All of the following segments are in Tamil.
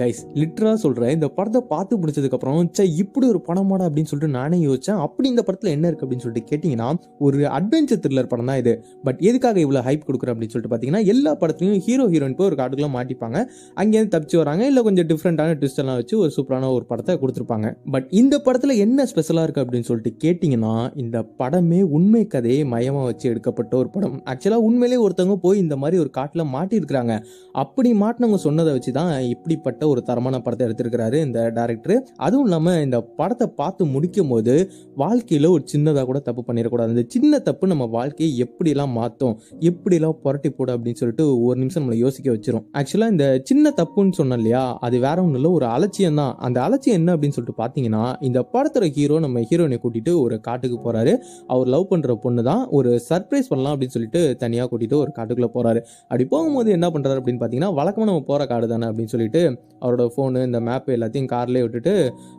கைஸ் லிட்டராக சொல்கிறேன் இந்த படத்தை பார்த்து முடிச்சதுக்கப்புறம் சே இப்படி ஒரு படமாடா அப்படின்னு சொல்லிட்டு நானே யோசிச்சேன். அப்படி இந்த படத்தில் என்ன இருக்குது அப்படின்னு சொல்லிட்டு கேட்டிங்கன்னா ஒரு அட்வென்ச்சர் த்ரில்லர் படம் தான் இது. பட் எதுக்காக இவ்வளோ ஹைப் கொடுக்குறேன் அப்படின்னு சொல்லிட்டு பார்த்தீங்கன்னா எல்லா படத்துலையும் ஹீரோ ஹீரோயின் போய் ஒரு காட்டுக்குள்ளே மாட்டிப்பாங்க. அங்கேருந்து தப்பிச்சு வராங்க. இல்லை கொஞ்சம் டிஃப்ரெண்டான ட்விஸ்ட் எல்லாம் வச்சு ஒரு சூப்பரான ஒரு படத்தை கொடுத்துருப்பாங்க. பட் இந்த படத்தில் என்ன ஸ்பெஷலாக இருக்குது அப்படின்னு சொல்லிட்டு கேட்டிங்கன்னா இந்த படமே உண்மை கதையை மையமாக வச்சு எடுக்கப்பட்ட ஒரு படம். ஆக்சுவலாக உண்மையிலேயே ஒருத்தவங்க போய் இந்த மாதிரி ஒரு காட்டில் மாட்டியிருக்கிறாங்க. அப்படி மாட்டினவங்க சொன்னதை வச்சு தான் இப்படிப்பட்ட ஒரு தரமான படத்தை எடுத்திருக்கிறாரு இந்த டேரக்டர் அதுவும் இல்லாமல் இந்த படத்தை பார்த்து முடிக்கும் போது வாழ்க்கையில் ஒரு சின்னதாக கூட தப்பு பண்ணிடக்கூடாது. அந்த சின்ன தப்பு நம்ம வாழ்க்கையை எப்படிலாம் மாற்றும் எப்படிலாம் புரட்டி போடு அப்படின்னு சொல்லிட்டு ஒரு நிமிஷம் நம்மளை யோசிக்க வச்சிரும். ஆக்சுவலாக இந்த சின்ன தப்புன்னு சொன்னோம் இல்லையா அது வேற ஒன்றும் இல்லை ஒரு அலட்சியம் தான். அந்த அலட்சியம் என்ன அப்படின்னு சொல்லிட்டு பார்த்தீங்கன்னா இந்த படத்தோட ஹீரோ நம்ம ஹீரோனை கூட்டிட்டு ஒரு காட்டுக்கு போறாரு. அவர் லவ் பண்ற பொண்ணு தான் ஒரு சர்ப்ரைஸ் பண்ணலாம் அப்படின்னு சொல்லிட்டு தனியாக கூட்டிட்டு ஒரு காட்டுக்குள்ள போறாரு. அப்படி போகும்போது என்ன பண்றாரு அப்படின்னு பார்த்தீங்கன்னா வழக்கமாக நம்ம போற காடு தானே அப்படின்னு சொல்லிட்டு அவரோட ஃபோனு இந்த மேப் எல்லாத்தையும் கார்லேயே விட்டுட்டு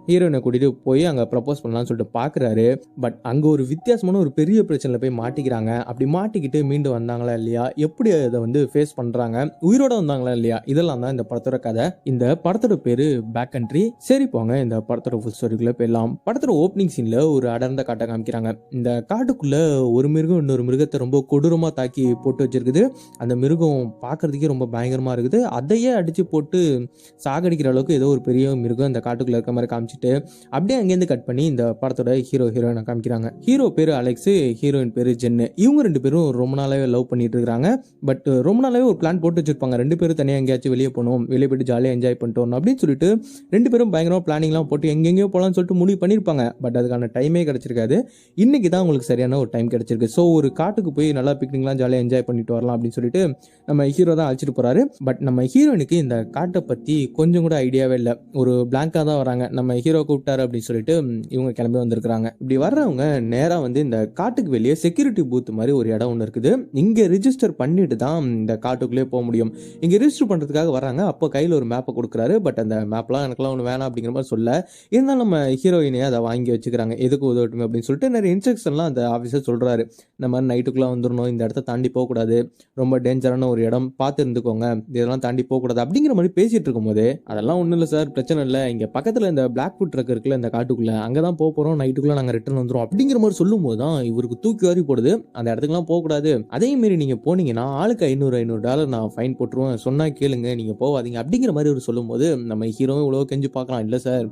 ஹீரோயினை கூட்டிட்டு போய் அங்கே ப்ரப்போஸ் பண்ணலாம்னு சொல்லிட்டு பார்க்குறாரு பட் அங்கே ஒரு வித்தியாசமான ஒரு பெரிய பிரச்சனையில் போய் மாட்டிக்கிறாங்க. அப்படி மாட்டிக்கிட்டு மீண்டு வந்தாங்களா இல்லையா? எப்படி அதை வந்து ஃபேஸ் பண்ணுறாங்க உயிரோட வந்தாங்களா இல்லையா? இதெல்லாம் தான் இந்த படத்தோட கதை. இந்த படத்தோட பேர் பேக் கண்ட்ரி சரி போங்க இந்த படத்தோட ஃபுல் ஸ்டோரிக்குள்ளே போயிடலாம். படத்தோட ஓப்பனிங் சீனில் ஒரு அடர்ந்த காட்டை காமிக்கிறாங்க. இந்த காட்டுக்குள்ளே ஒரு மிருகம் இன்னொரு மிருகத்தை ரொம்ப கொடூரமாக தாக்கி போட்டு வச்சிருக்குது. அந்த மிருகம் பார்க்கறதுக்கே ரொம்ப பயங்கரமாக இருக்குது. அதையே அடித்து போட்டு சாகடிக்கிற அளவுக்கு ஏதோ ஒரு பெரிய மிருகம் இந்த காட்டுக்குள்ள இருக்க மாதிரி காமிச்சிட்டு அப்படியே அங்கேருந்து கட் பண்ணி இந்த படத்தோட ஹீரோ ஹீரோயினை காமிக்கிறாங்க. ஹீரோ பேரு அலெக்ஸ் ஹீரோயின் பேரு ஜென்னு இவங்க ரெண்டு பேரும் ரொம்ப நாளாவே லவ் பண்ணிட்டு இருக்காங்க பட் ரொம்ப நாளாவே ஒரு பிளான் போட்டு வச்சிருப்பாங்க. ரெண்டு பேரும் தனியாக எங்கேயாச்சும் வெளியே போகணும் வெளியே போயிட்டு ஜாலியாக என்ஜாய் பண்ணிட்டு வரணும் அப்படின்னு சொல்லிட்டு ரெண்டு பேரும் பயங்கரமாக பிளானிங்லாம் போட்டு எங்கெங்கேயோ போகலாம்னு சொல்லிட்டு முடிவு பண்ணியிருப்பாங்க பட் அதுக்கான டைமே கிடச்சிருக்காது. இன்னைக்கு தான் உங்களுக்கு சரியான ஒரு டைம் கிடச்சிருக்கு. ஸோ ஒரு காட்டுக்கு போய் நல்லா பிக்னிக்லாம் ஜாலியாக என்ஜாய் பண்ணிட்டு வரலாம் அப்படின்னு சொல்லிட்டு நம்ம ஹீரோ தான் அழைச்சிட்டு போகிறாரு பட் நம்ம ஹீரோயினுக்கு இந்த காட்டை பற்றி கொஞ்சம் கூட ஐடியாவே இல்லை. ஒரு பிளாங்காக தான் வராங்க. நம்ம ஹீரோ கூப்பிட்டாரு அப்படின்னு சொல்லிட்டு இவங்க கிளம்பி வந்திருக்கிறாங்க. இப்படி வர்றவங்க நேராக வந்து இந்த காட்டுக்கு வெளியே செக்யூரிட்டி பூத் மாதிரி ஒரு இடம் ஒன்று இருக்குது. இங்கே ரிஜிஸ்டர் பண்ணிட்டு தான் இந்த காட்டுக்குள்ளே போக முடியும். இங்கே ரிஜிஸ்டர் பண்ணுறதுக்காக வராங்க அப்போ கையில் ஒரு மேப்பை கொடுக்குறாரு. பட் அந்த மேப்லாம் எனக்குலாம் ஒன்று வேணாம் அப்படிங்கிற மாதிரி சொல்ல. இருந்தாலும் நம்ம ஹீரோயினே அதை வாங்கி வச்சுக்கிறாங்க. எதுக்கு உதவட்டும் அப்படின்னு சொல்லிட்டு நிறைய இன்ஸ்ட்ரக்ஷன்லாம் அந்த ஆஃபீஸர் சொல்கிறாரு இந்த மாதிரி நைட்டுக்குள்ளே வந்துடணும் இந்த இடத்த தாண்டி போகக்கூடாது. ரொம்ப டேஞ்சரான ஒரு இடம். பார்த்து இருந்துக்கோங்க இதெல்லாம் தாண்டி போகக்கூடாது அப்படிங்கிற மாதிரி பேசிகிட்டு இருக்கும்போது அதெல்லாம் ஒன்றும் இல்லை சார் பிரச்சனை இல்லை. இங்கே பக்கத்தில் இந்த பிளாக் ஃபுட் ட்ரக் இருக்குல்ல இந்த காட்டுக்குள்ளே அங்கே தான் போக போகிறோம் நைட்டுக்குள்ளே நாங்கள் ரிட்டர்ன் வந்துடும் அப்படிங்கிற மாதிரி சொல்லும்போது தான் இவருக்கு தூக்கி வாரி போடுது. அந்த இடத்துக்குலாம் போகக்கூடாது அதே மாரி நீங்கள் போனீங்கன்னா ஆளுக்கு ஐநூறு ஐநூறு டாலர் நான் ஃபைன் போட்டுருவேன். சொன்னால் கேளுங்க நீங்கள் போகாதீங்க அப்படிங்கிற மாதிரி ஒரு சொல்லும்போது நம்ம ஹீரோவும் இவ்வளோ கெஞ்சு பார்க்கலாம். இல்லை சார்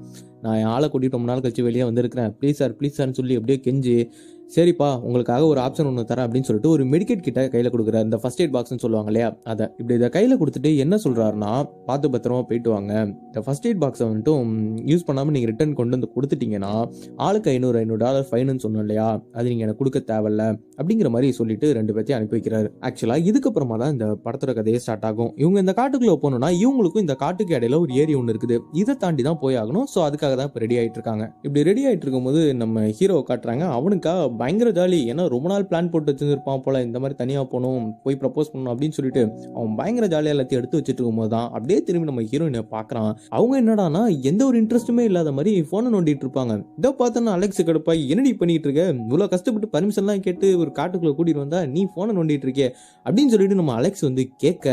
நான் ஆளை கூட்டிட்டு ரொம்ப நாள் கழிச்சு வெளியே வந்திருக்கிறேன். ப்ளீஸ் சார் ப்ளீஸ் சார்னு சொல்லி அப்படியே கெஞ்சு சரிப்பா உங்களுக்காக ஒரு ஆப்ஷன் ஒன்று தரேன் அப்படின்னு சொல்லிட்டு ஒரு மெடிக்கெட் கிட்ட கையில் கொடுக்குற இந்த ஃபர்ஸ்ட் எய்ட் பாக்ஸ்னு சொல்லுவாங்க இல்லையா? அதை. இப்படி இதை கையில் கொடுத்துட்டு என்ன சொல்கிறாருன்னா பார்த்து பத்திரமா போயிட்டு வாங்க. இந்த ஃபர்ஸ்ட் எய்ட் பாக்ஸை வந்துட்டு யூஸ் பண்ணாமல் நீங்கள் ரிட்டர்ன் கொண்டு வந்து கொடுத்துட்டீங்கன்னா ஆளுக்கு ஐநூறு ஐநூறு டாலர் ஃபைனுன்னு சொன்னோம் இல்லையா? அது நீங்கள் எனக்கு கொடுக்க தேவையில்ல அப்படிங்கிற மாதிரி சொல்லிட்டு ரெண்டு பேர்த்தையும் அனுப்பி வைக்கிறாரு. ஆக்சுவலாக இதுக்கப்புறமா தான் இந்த படத்தோட கதையே ஸ்டார்ட் ஆகும். இவங்க இந்த காட்டுக்குள்ளே போகணும்னா இவங்களுக்கும் இந்த காட்டுக்கு இடையில ஒரு ஏரி ஒன்று இருக்குது. இதை தாண்டி தான் போய் ஆகணும். ஸோ அதுக்காக தான் இப்போ ரெடி ஆகிட்டு இருக்காங்க. இப்படி ரெடி ஆகிட்டு இருக்கும்போது நம்ம ஹீரோ காட்டுறாங்க. அவனுக்காக பயங்கர ஜாலி. ஏன்னா ரொம்ப நாள் பிளான் போட்டு வச்சிருப்பான் போல இந்த மாதிரி தனியாக போகணும் போய் ப்ரப்போஸ் பண்ணணும் அப்படின்னு சொல்லிட்டு அவன் பயங்கர ஜாலியாக எல்லாத்தையும் எடுத்து வச்சுட்டு இருக்கும்போது தான் அப்படியே திரும்பி நம்ம ஹீரோயினை பார்க்குறான். அவங்க என்னடானா எந்த ஒரு இன்ட்ரெஸ்ட்டுமே இல்லாத மாதிரி ஃபோனை நோண்டிட்டு இருப்பாங்க. இதை பார்த்தோன்னா அலெக்ஸ் கடுப்பாய் என்னடி பண்ணிட்டு இருக்க? இவ்வளோ கஷ்டப்பட்டு பர்மிஷன்லாம் கேட்டு ஒரு காட்டுக்குள்ளே கூட்டிட்டு வந்தா நீ ஃபோனை நோண்டிட்டு இருக்கே அப்படின்னு சொல்லிட்டு நம்ம அலெக்ஸ் வந்து கேட்க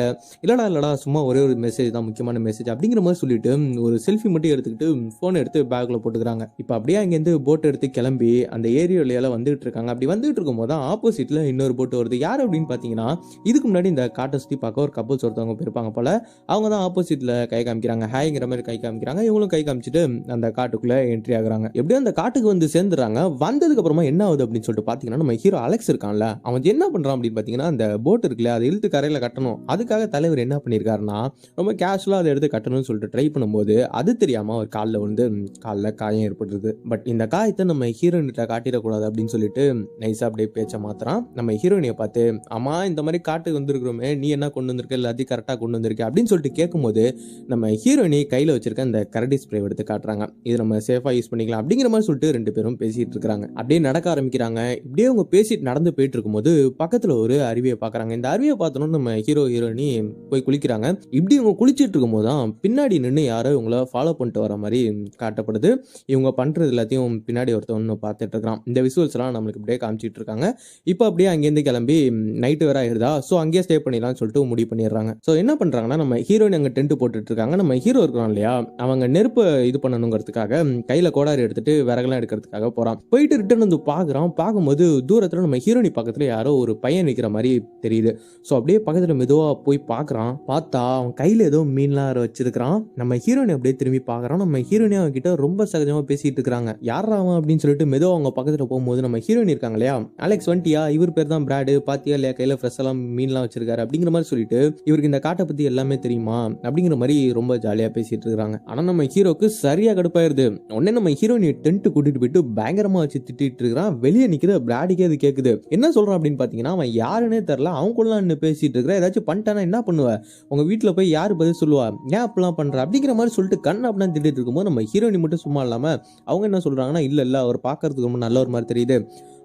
இல்லடா இல்லடா சும்மா ஒரே ஒரு மெசேஜ் தான் முக்கியமான மெசேஜ் அப்படிங்கிற மாதிரி சொல்லிட்டு ஒரு செல்ஃபி மட்டும் எடுத்துக்கிட்டு ஃபோனை எடுத்து பேக்கில் போட்டுக்கிறாங்க. இப்போ அப்படியே அங்கேருந்து போட் எடுத்து கிளம்பி அந்த ஏரியால வந்துட்டு இருக்காங்க அப்படி வந்துட்டு இருக்கும்போது தான் ஆப்போசிட்ல இன்னொரு போட்டு வருது. யார் அப்படின்னு பார்த்தீங்கன்னா இதுக்கு முன்னாடி இந்த காட்டை சுற்றி பார்க்க ஒரு கப்பல்ஸ் ஒருத்தவங்க போயிருப்பாங்க போல. அவங்க தான் ஆப்போசிட்ல கை காமிக்கிறாங்க. ஹாய்ங்கிற மாதிரி கை காமிக்கிறாங்க. இவங்களும் கை காமிச்சிட்டு அந்த காட்டுக்குள்ள என்ட்ரி ஆகுறாங்க. எப்படியும் அந்த காட்டுக்கு வந்து சேர்ந்துறாங்க வந்ததுக்கு அப்புறமா என்ன ஆகுது அப்படின்னு சொல்லிட்டு பார்த்தீங்கன்னா நம்ம ஹீரோ அலெக்ஸ் இருக்கான்ல. அவன் என்ன பண்றான் அப்படின்னு பார்த்தீங்கன்னா அந்த போட் இருக்குல்ல அதை இழுத்து கரையில் கட்டணும். அதுக்காக தலைவர் என்ன பண்ணியிருக்காருன்னா ரொம்ப கேஷுவலாக அதை எடுத்து கட்டணும்னு சொல்லிட்டு ட்ரை பண்ணும்போது அது தெரியாமல் அவர் காலில் வந்து காலில் காயம் ஏற்படுறது பட் இந்த காயத்தை நம்ம ஹீரோன்கிட்ட காட்டிடக்கூடாது அப்படின்னு சொல்லிட்டு நைஸாக அப்படியே பேச்சை மாத்துறான். நம்ம ஹீரோயினியை பார்த்து அம்மா இந்த மாதிரி காட்டுக்கு வந்திருக்கிறோமே நீ என்ன கொண்டு வந்திருக்க? எல்லாத்தையும் கரெக்டாக கொண்டு வந்திருக்க? அப்படின்னு சொல்லிட்டு கேட்கும்போது நம்ம ஹீரோயினி கையில் வச்சிருக்க அந்த கரடி ஸ்ப்ரே எடுத்து காட்டுறாங்க. இது நம்ம சேஃபாக யூஸ் பண்ணிக்கலாம் அப்படிங்கிற மாதிரி சொல்லிட்டு ரெண்டு பேரும் பேசிகிட்டு இருக்கிறாங்க. அப்படியே நடக்க ஆரம்பிக்கிறாங்க. இப்படியே அவங்க பேசிட்டு நடந்து போயிட்டு இருக்கும்போது பக்கத்தில் ஒரு அருவியை பார்க்குறாங்க. இந்த அருவியை பார்த்தோன்னு நம்ம ஹீரோ ஹீரோயினி போய் குளிக்கிறாங்க. இப்படி இவங்க குளிச்சிட்டு இருக்கும்போது தான் பின்னாடி நின்று யாரோ இவங்கள ஃபாலோ பண்ணிட்டு வர மாதிரி காட்டப்படுது. இவங்க பண்ணுறது எல்லாத்தையும் பின்னாடி ஒருத்தவன் பார்த்துட்டு இருக்கிறான். இந்த விசுவல்ஸ்லாம் தான் நம்மளுக்கு இப்படியே காமிச்சிட்டு இருக்காங்க இப்போ அப்படியே அங்கேருந்து கிளம்பி நைட்டு வேற ஆயிருதா? ஸோ அங்கேயே ஸ்டே பண்ணிடலாம்னு சொல்லிட்டு முடிவு பண்ணிடுறாங்க. ஸோ என்ன பண்ணுறாங்கன்னா நம்ம ஹீரோயின் அங்கே டென்ட் போட்டுட்டு இருக்காங்க நம்ம ஹீரோ இருக்கிறோம் இல்லையா? அவங்க நெருப்பு இது பண்ணணுங்கிறதுக்காக கையில் கோடாரி எடுத்துட்டு விறகுலாம் எடுக்கிறதுக்காக போகிறான் போயிட்டு ரிட்டர்ன் வந்து பார்க்குறான் பார்க்கும்போது தூரத்தில் நம்ம ஹீரோனி பக்கத்தில் யாரோ ஒரு பையன் நிற்கிற மாதிரி தெரியுது. ஸோ அப்படியே பக்கத்தில் மெதுவாக போய் பார்க்குறான் பார்த்தா அவன் கையில் ஏதோ மீன்லாம் வச்சிருக்கிறான். நம்ம ஹீரோனி அப்படியே திரும்பி பார்க்குறான் நம்ம ஹீரோனி அவங்க கிட்ட ரொம்ப சகஜமாக பேசிகிட்டு இருக்கிறாங்க யார் அவன் அப்படின்னு சொல்லிட்டு மெதுவாக அவங்க பக்கத்தில் போகும்போது நம்ம ஹீரோயின் இருக்காங்க இல்லையா அலெக்ஸ் வண்டியா இவர் பேர் தான் பிராடு பாத்தியா இல்லையா? கையில் ஃப்ரெஷ் எல்லாம் மீன்லாம் வச்சிருக்காரு. அப்படிங்கிற மாதிரி சொல்லிட்டு இவருக்கு இந்த காட்டை பற்றி எல்லாமே தெரியுமா? அப்படிங்கிற மாதிரி ரொம்ப ஜாலியாக பேசிட்டு இருக்காங்க. ஆனால் நம்ம ஹீரோக்கு சரியாக கடுப்பாயிருது. உடனே நம்ம ஹீரோயினை டென்ட் கூட்டிட்டு போயிட்டு பயங்கரமாக வச்சு திட்டிட்டு இருக்கிறான். வெளியே நிற்கிற பிராடிக்கே அது கேட்குது என்ன சொல்கிறான் அப்படின்னு பார்த்தீங்கன்னா அவன் யாருன்னே தெரில அவங்க கூட நின்று பேசிட்டு இருக்கிற. ஏதாச்சும் பண்ணிட்டானா என்ன பண்ணுவ? உங்க வீட்டில் போய் யார் பதில் சொல்லுவா? ஏன் அப்படிலாம் பண்ற? அப்படிங்கிற மாதிரி சொல்லிட்டு கண் அப்படிலாம் திட்டிட்டு இருக்கும்போது நம்ம ஹீரோயினி மட்டும் சும்மா இல்லாம அவங்க என்ன சொல்றாங்கன்னா இல்ல இல்ல அவர் பார்க்கறதுக்கு ரொம்ப நல்ல ஒரு மாதிரி தெரியுது.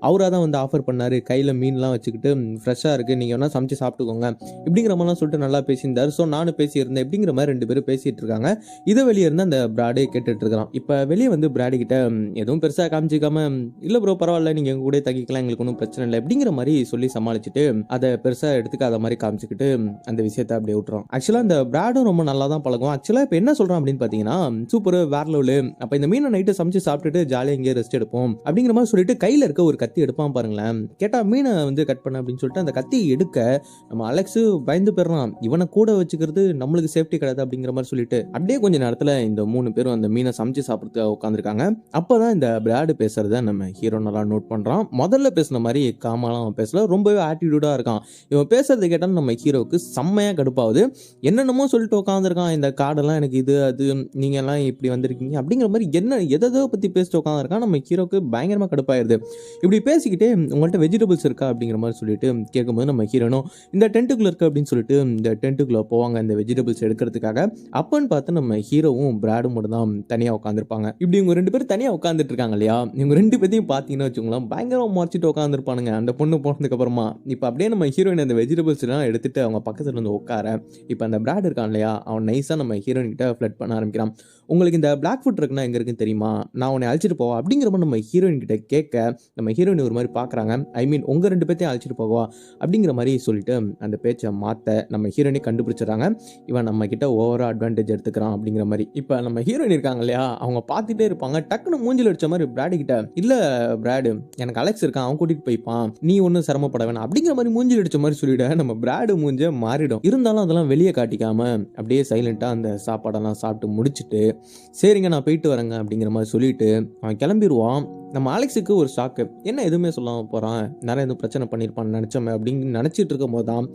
அவராக தான் வந்து ஆஃபர் பண்ணார். கையில் மீன்லாம் வச்சுக்கிட்டு ஃப்ரெஷ்ஷாக இருக்குது நீங்கள் வேணால் சமைச்சு சாப்பிட்டுக்கோங்க. இப்படிங்கிற மாதிரிலாம் சொல்லிட்டு நல்லா பேசியிருந்தார். ஸோ நானும் பேசியிருந்தேன். இப்படிங்கிற மாதிரி ரெண்டு பேரும் பேசிகிட்டு இருக்காங்க. இதை வெளியே இருந்து அந்த பிராடே கேட்டுட்டு இருக்கிறான். இப்போ வெளியே வந்து பிராடி கிட்ட எதுவும் பெருசாக காமிச்சிக்காம இல்லை ப்ரோ பரவாயில்ல. நீங்கள் எங்கள் கூட தங்கிக்கலாம். எங்களுக்கு ஒன்றும் பிரச்சனை இல்லை. அப்படிங்கிற மாதிரி சொல்லி சமாளிச்சுட்டு அதை பெருசாக எடுத்துக்காத மாதிரி காமிச்சிக்கிட்டு அந்த விஷயத்த அப்படியே விட்டுறோம் ஆக்சுவலாக அந்த பிராடும் ரொம்ப நல்லா தான் பழகும் ஆக்சுவலாக இப்போ என்ன சொல்கிறான் அப்படின்னு பார்த்தீங்கன்னா சூப்பர் வேற லெவலு அப்போ இந்த மீனை நைட்டு சமைச்சு சாப்பிட்டுட்டு ஜாலியாக இங்கே ரெஸ்ட் எடுப்போம். அப்படிங்கிற மாதிரி சொல்லிட்டு கையில் இருக்க ஒரு கத்தி எடுப்பான் பாருங்களேன். கேட்டால் மீனை வந்து கட் பண்ண அப்படின்னு சொல்லிட்டு அந்த கத்தியை எடுக்க நம்ம அலெக்ஸு பயந்து போயிடுறான். இவனை கூட வச்சுக்கிறது நம்மளுக்கு சேஃப்டி கிடையாது அப்படிங்கிற மாதிரி சொல்லிட்டு அப்படியே கொஞ்ச நேரத்தில் இந்த மூணு பேரும் அந்த மீனை சமைச்சு சாப்பிட்றதுக்கு உட்காந்துருக்காங்க அப்பதான் இந்த பிராடு பேசுறத நம்ம ஹீரோ நல்லா நோட் பண்றான். முதல்ல பேசுன மாதிரி காமாலாம் அவன் பேசல. ரொம்பவே ஆட்டிடியூடாக இருக்கான். இவன் பேசுறது கேட்டாலும் நம்ம ஹீரோவுக்கு செம்மையா கடுப்பாகுது. என்னென்னமோ சொல்லிட்டு உட்காந்துருக்கான் இந்த காடெல்லாம் எனக்கு இது அது நீங்க எல்லாம் இப்படி வந்திருக்கீங்க அப்படிங்கிற மாதிரி என்ன எதோ பத்தி பேசிட்டு உட்காந்துருக்கான் நம்ம ஹீரோக்கு பயங்கரமா கடுப்பாயிருது. இப்படி பேசிக்கிட்டே உங்கள்கிட்ட வெஜிடபிள்ஸ் இருக்கா? அப்படிங்கிற மாதிரி சொல்லிட்டு கேட்கும்போது நம்ம ஹீரோனும் இந்த டென்ட்டுக்குள்ளே இருக்கு? அப்படின்னு சொல்லிட்டு இந்த டென்ட்டுக்குள்ளே போவாங்க இந்த வெஜிடபிள்ஸ் எடுக்கிறதுக்காக. அப்போன்னு பார்த்து நம்ம ஹீரோவும் பிராடும் மட்டும் தான் தனியாக உட்காந்துருப்பாங்க இப்படி இவங்க ரெண்டு பேரும் தனியாக உட்காந்துட்டு இருக்காங்க இல்லையா? இவங்க ரெண்டு பேர்த்தையும் பார்த்தீங்கன்னா வச்சுக்கோங்களேன் பயங்கரமாக மறைச்சிட்டு உட்காந்துருப்பானுங்க அந்த பொண்ணு போனதுக்கப்புறமா இப்போ அப்படியே நம்ம ஹீரோயின் அந்த வெஜிடபிள்ஸ் எல்லாம் எடுத்துகிட்டு அவங்க பக்கத்தில் வந்து உட்கார இப்போ அந்த பிராட் இருக்கான் இல்லையா? அவன் நைஸாக நம்ம ஹீரோயின் கிட்ட ஃப்ளட் பண்ண ஆரம்பிக்கிறான். உங்களுக்கு இந்த பிளாக் ஃபுட் இருக்குன்னா எங்கே இருக்குன்னு தெரியுமா? நான் உன்னை அழைச்சிட்டு போவா? அப்படிங்கிற மாதிரி நம்ம ஹீரோயின் கிட்ட கேட்க நம்ம ஹீரோயின் ஒரு மாதிரி பார்க்குறாங்க. ஐ மீன் உங்கள் ரெண்டு பேர்த்தையும் அழைச்சிட்டு போவா அப்படிங்கிற மாதிரி சொல்லிட்டு அந்த பேச்சை மாற்ற நம்ம ஹீரோயினை கண்டுபிடிச்சிடுறாங்க. இவன் நம்ம கிட்ட ஓவரா அட்வான்டேஜ் எடுத்துக்கிறான் அப்படிங்கிற மாதிரி. இப்போ நம்ம ஹீரோயின் இருக்காங்க இல்லையா? அவங்க பார்த்துட்டே இருப்பாங்க. டக்குன்னு மூஞ்சில் அடிச்ச மாதிரி பிராடு கிட்ட இல்லை பிராடு எனக்கு அலெக்ஸ் இருக்கான். அவன் கூட்டிகிட்டு போய்ப்பான். நீ ஒன்றும் சிரமப்பட வேணாம். அப்படிங்கிற மாதிரி மூஞ்சில் அடிச்ச மாதிரி சொல்லிட நம்ம பிராடு மூஞ்ச மாறிடும். இருந்தாலும் அதெல்லாம் வெளியே காட்டிக்காம அப்படியே சைலண்ட்டாக அந்த சாப்பாடெல்லாம் சாப்பிட்டு முடிச்சிட்டு சரிங்க நான் போயிட்டு வரேங்க அப்படிங்கிற மாதிரி சொல்லிட்டு அவன் கிளம்பிடுவான் நம்ம ஆலெக்ஸுக்கு ஒரு ஷாக்கு என்ன எதுவுமே சொல்லாமல் போகிறான் நிறைய எதுவும் பிரச்சனை பண்ணியிருப்பான்னு நினச்சோமே அப்படின்னு நினச்சிட்டு இருக்கும் போது தான்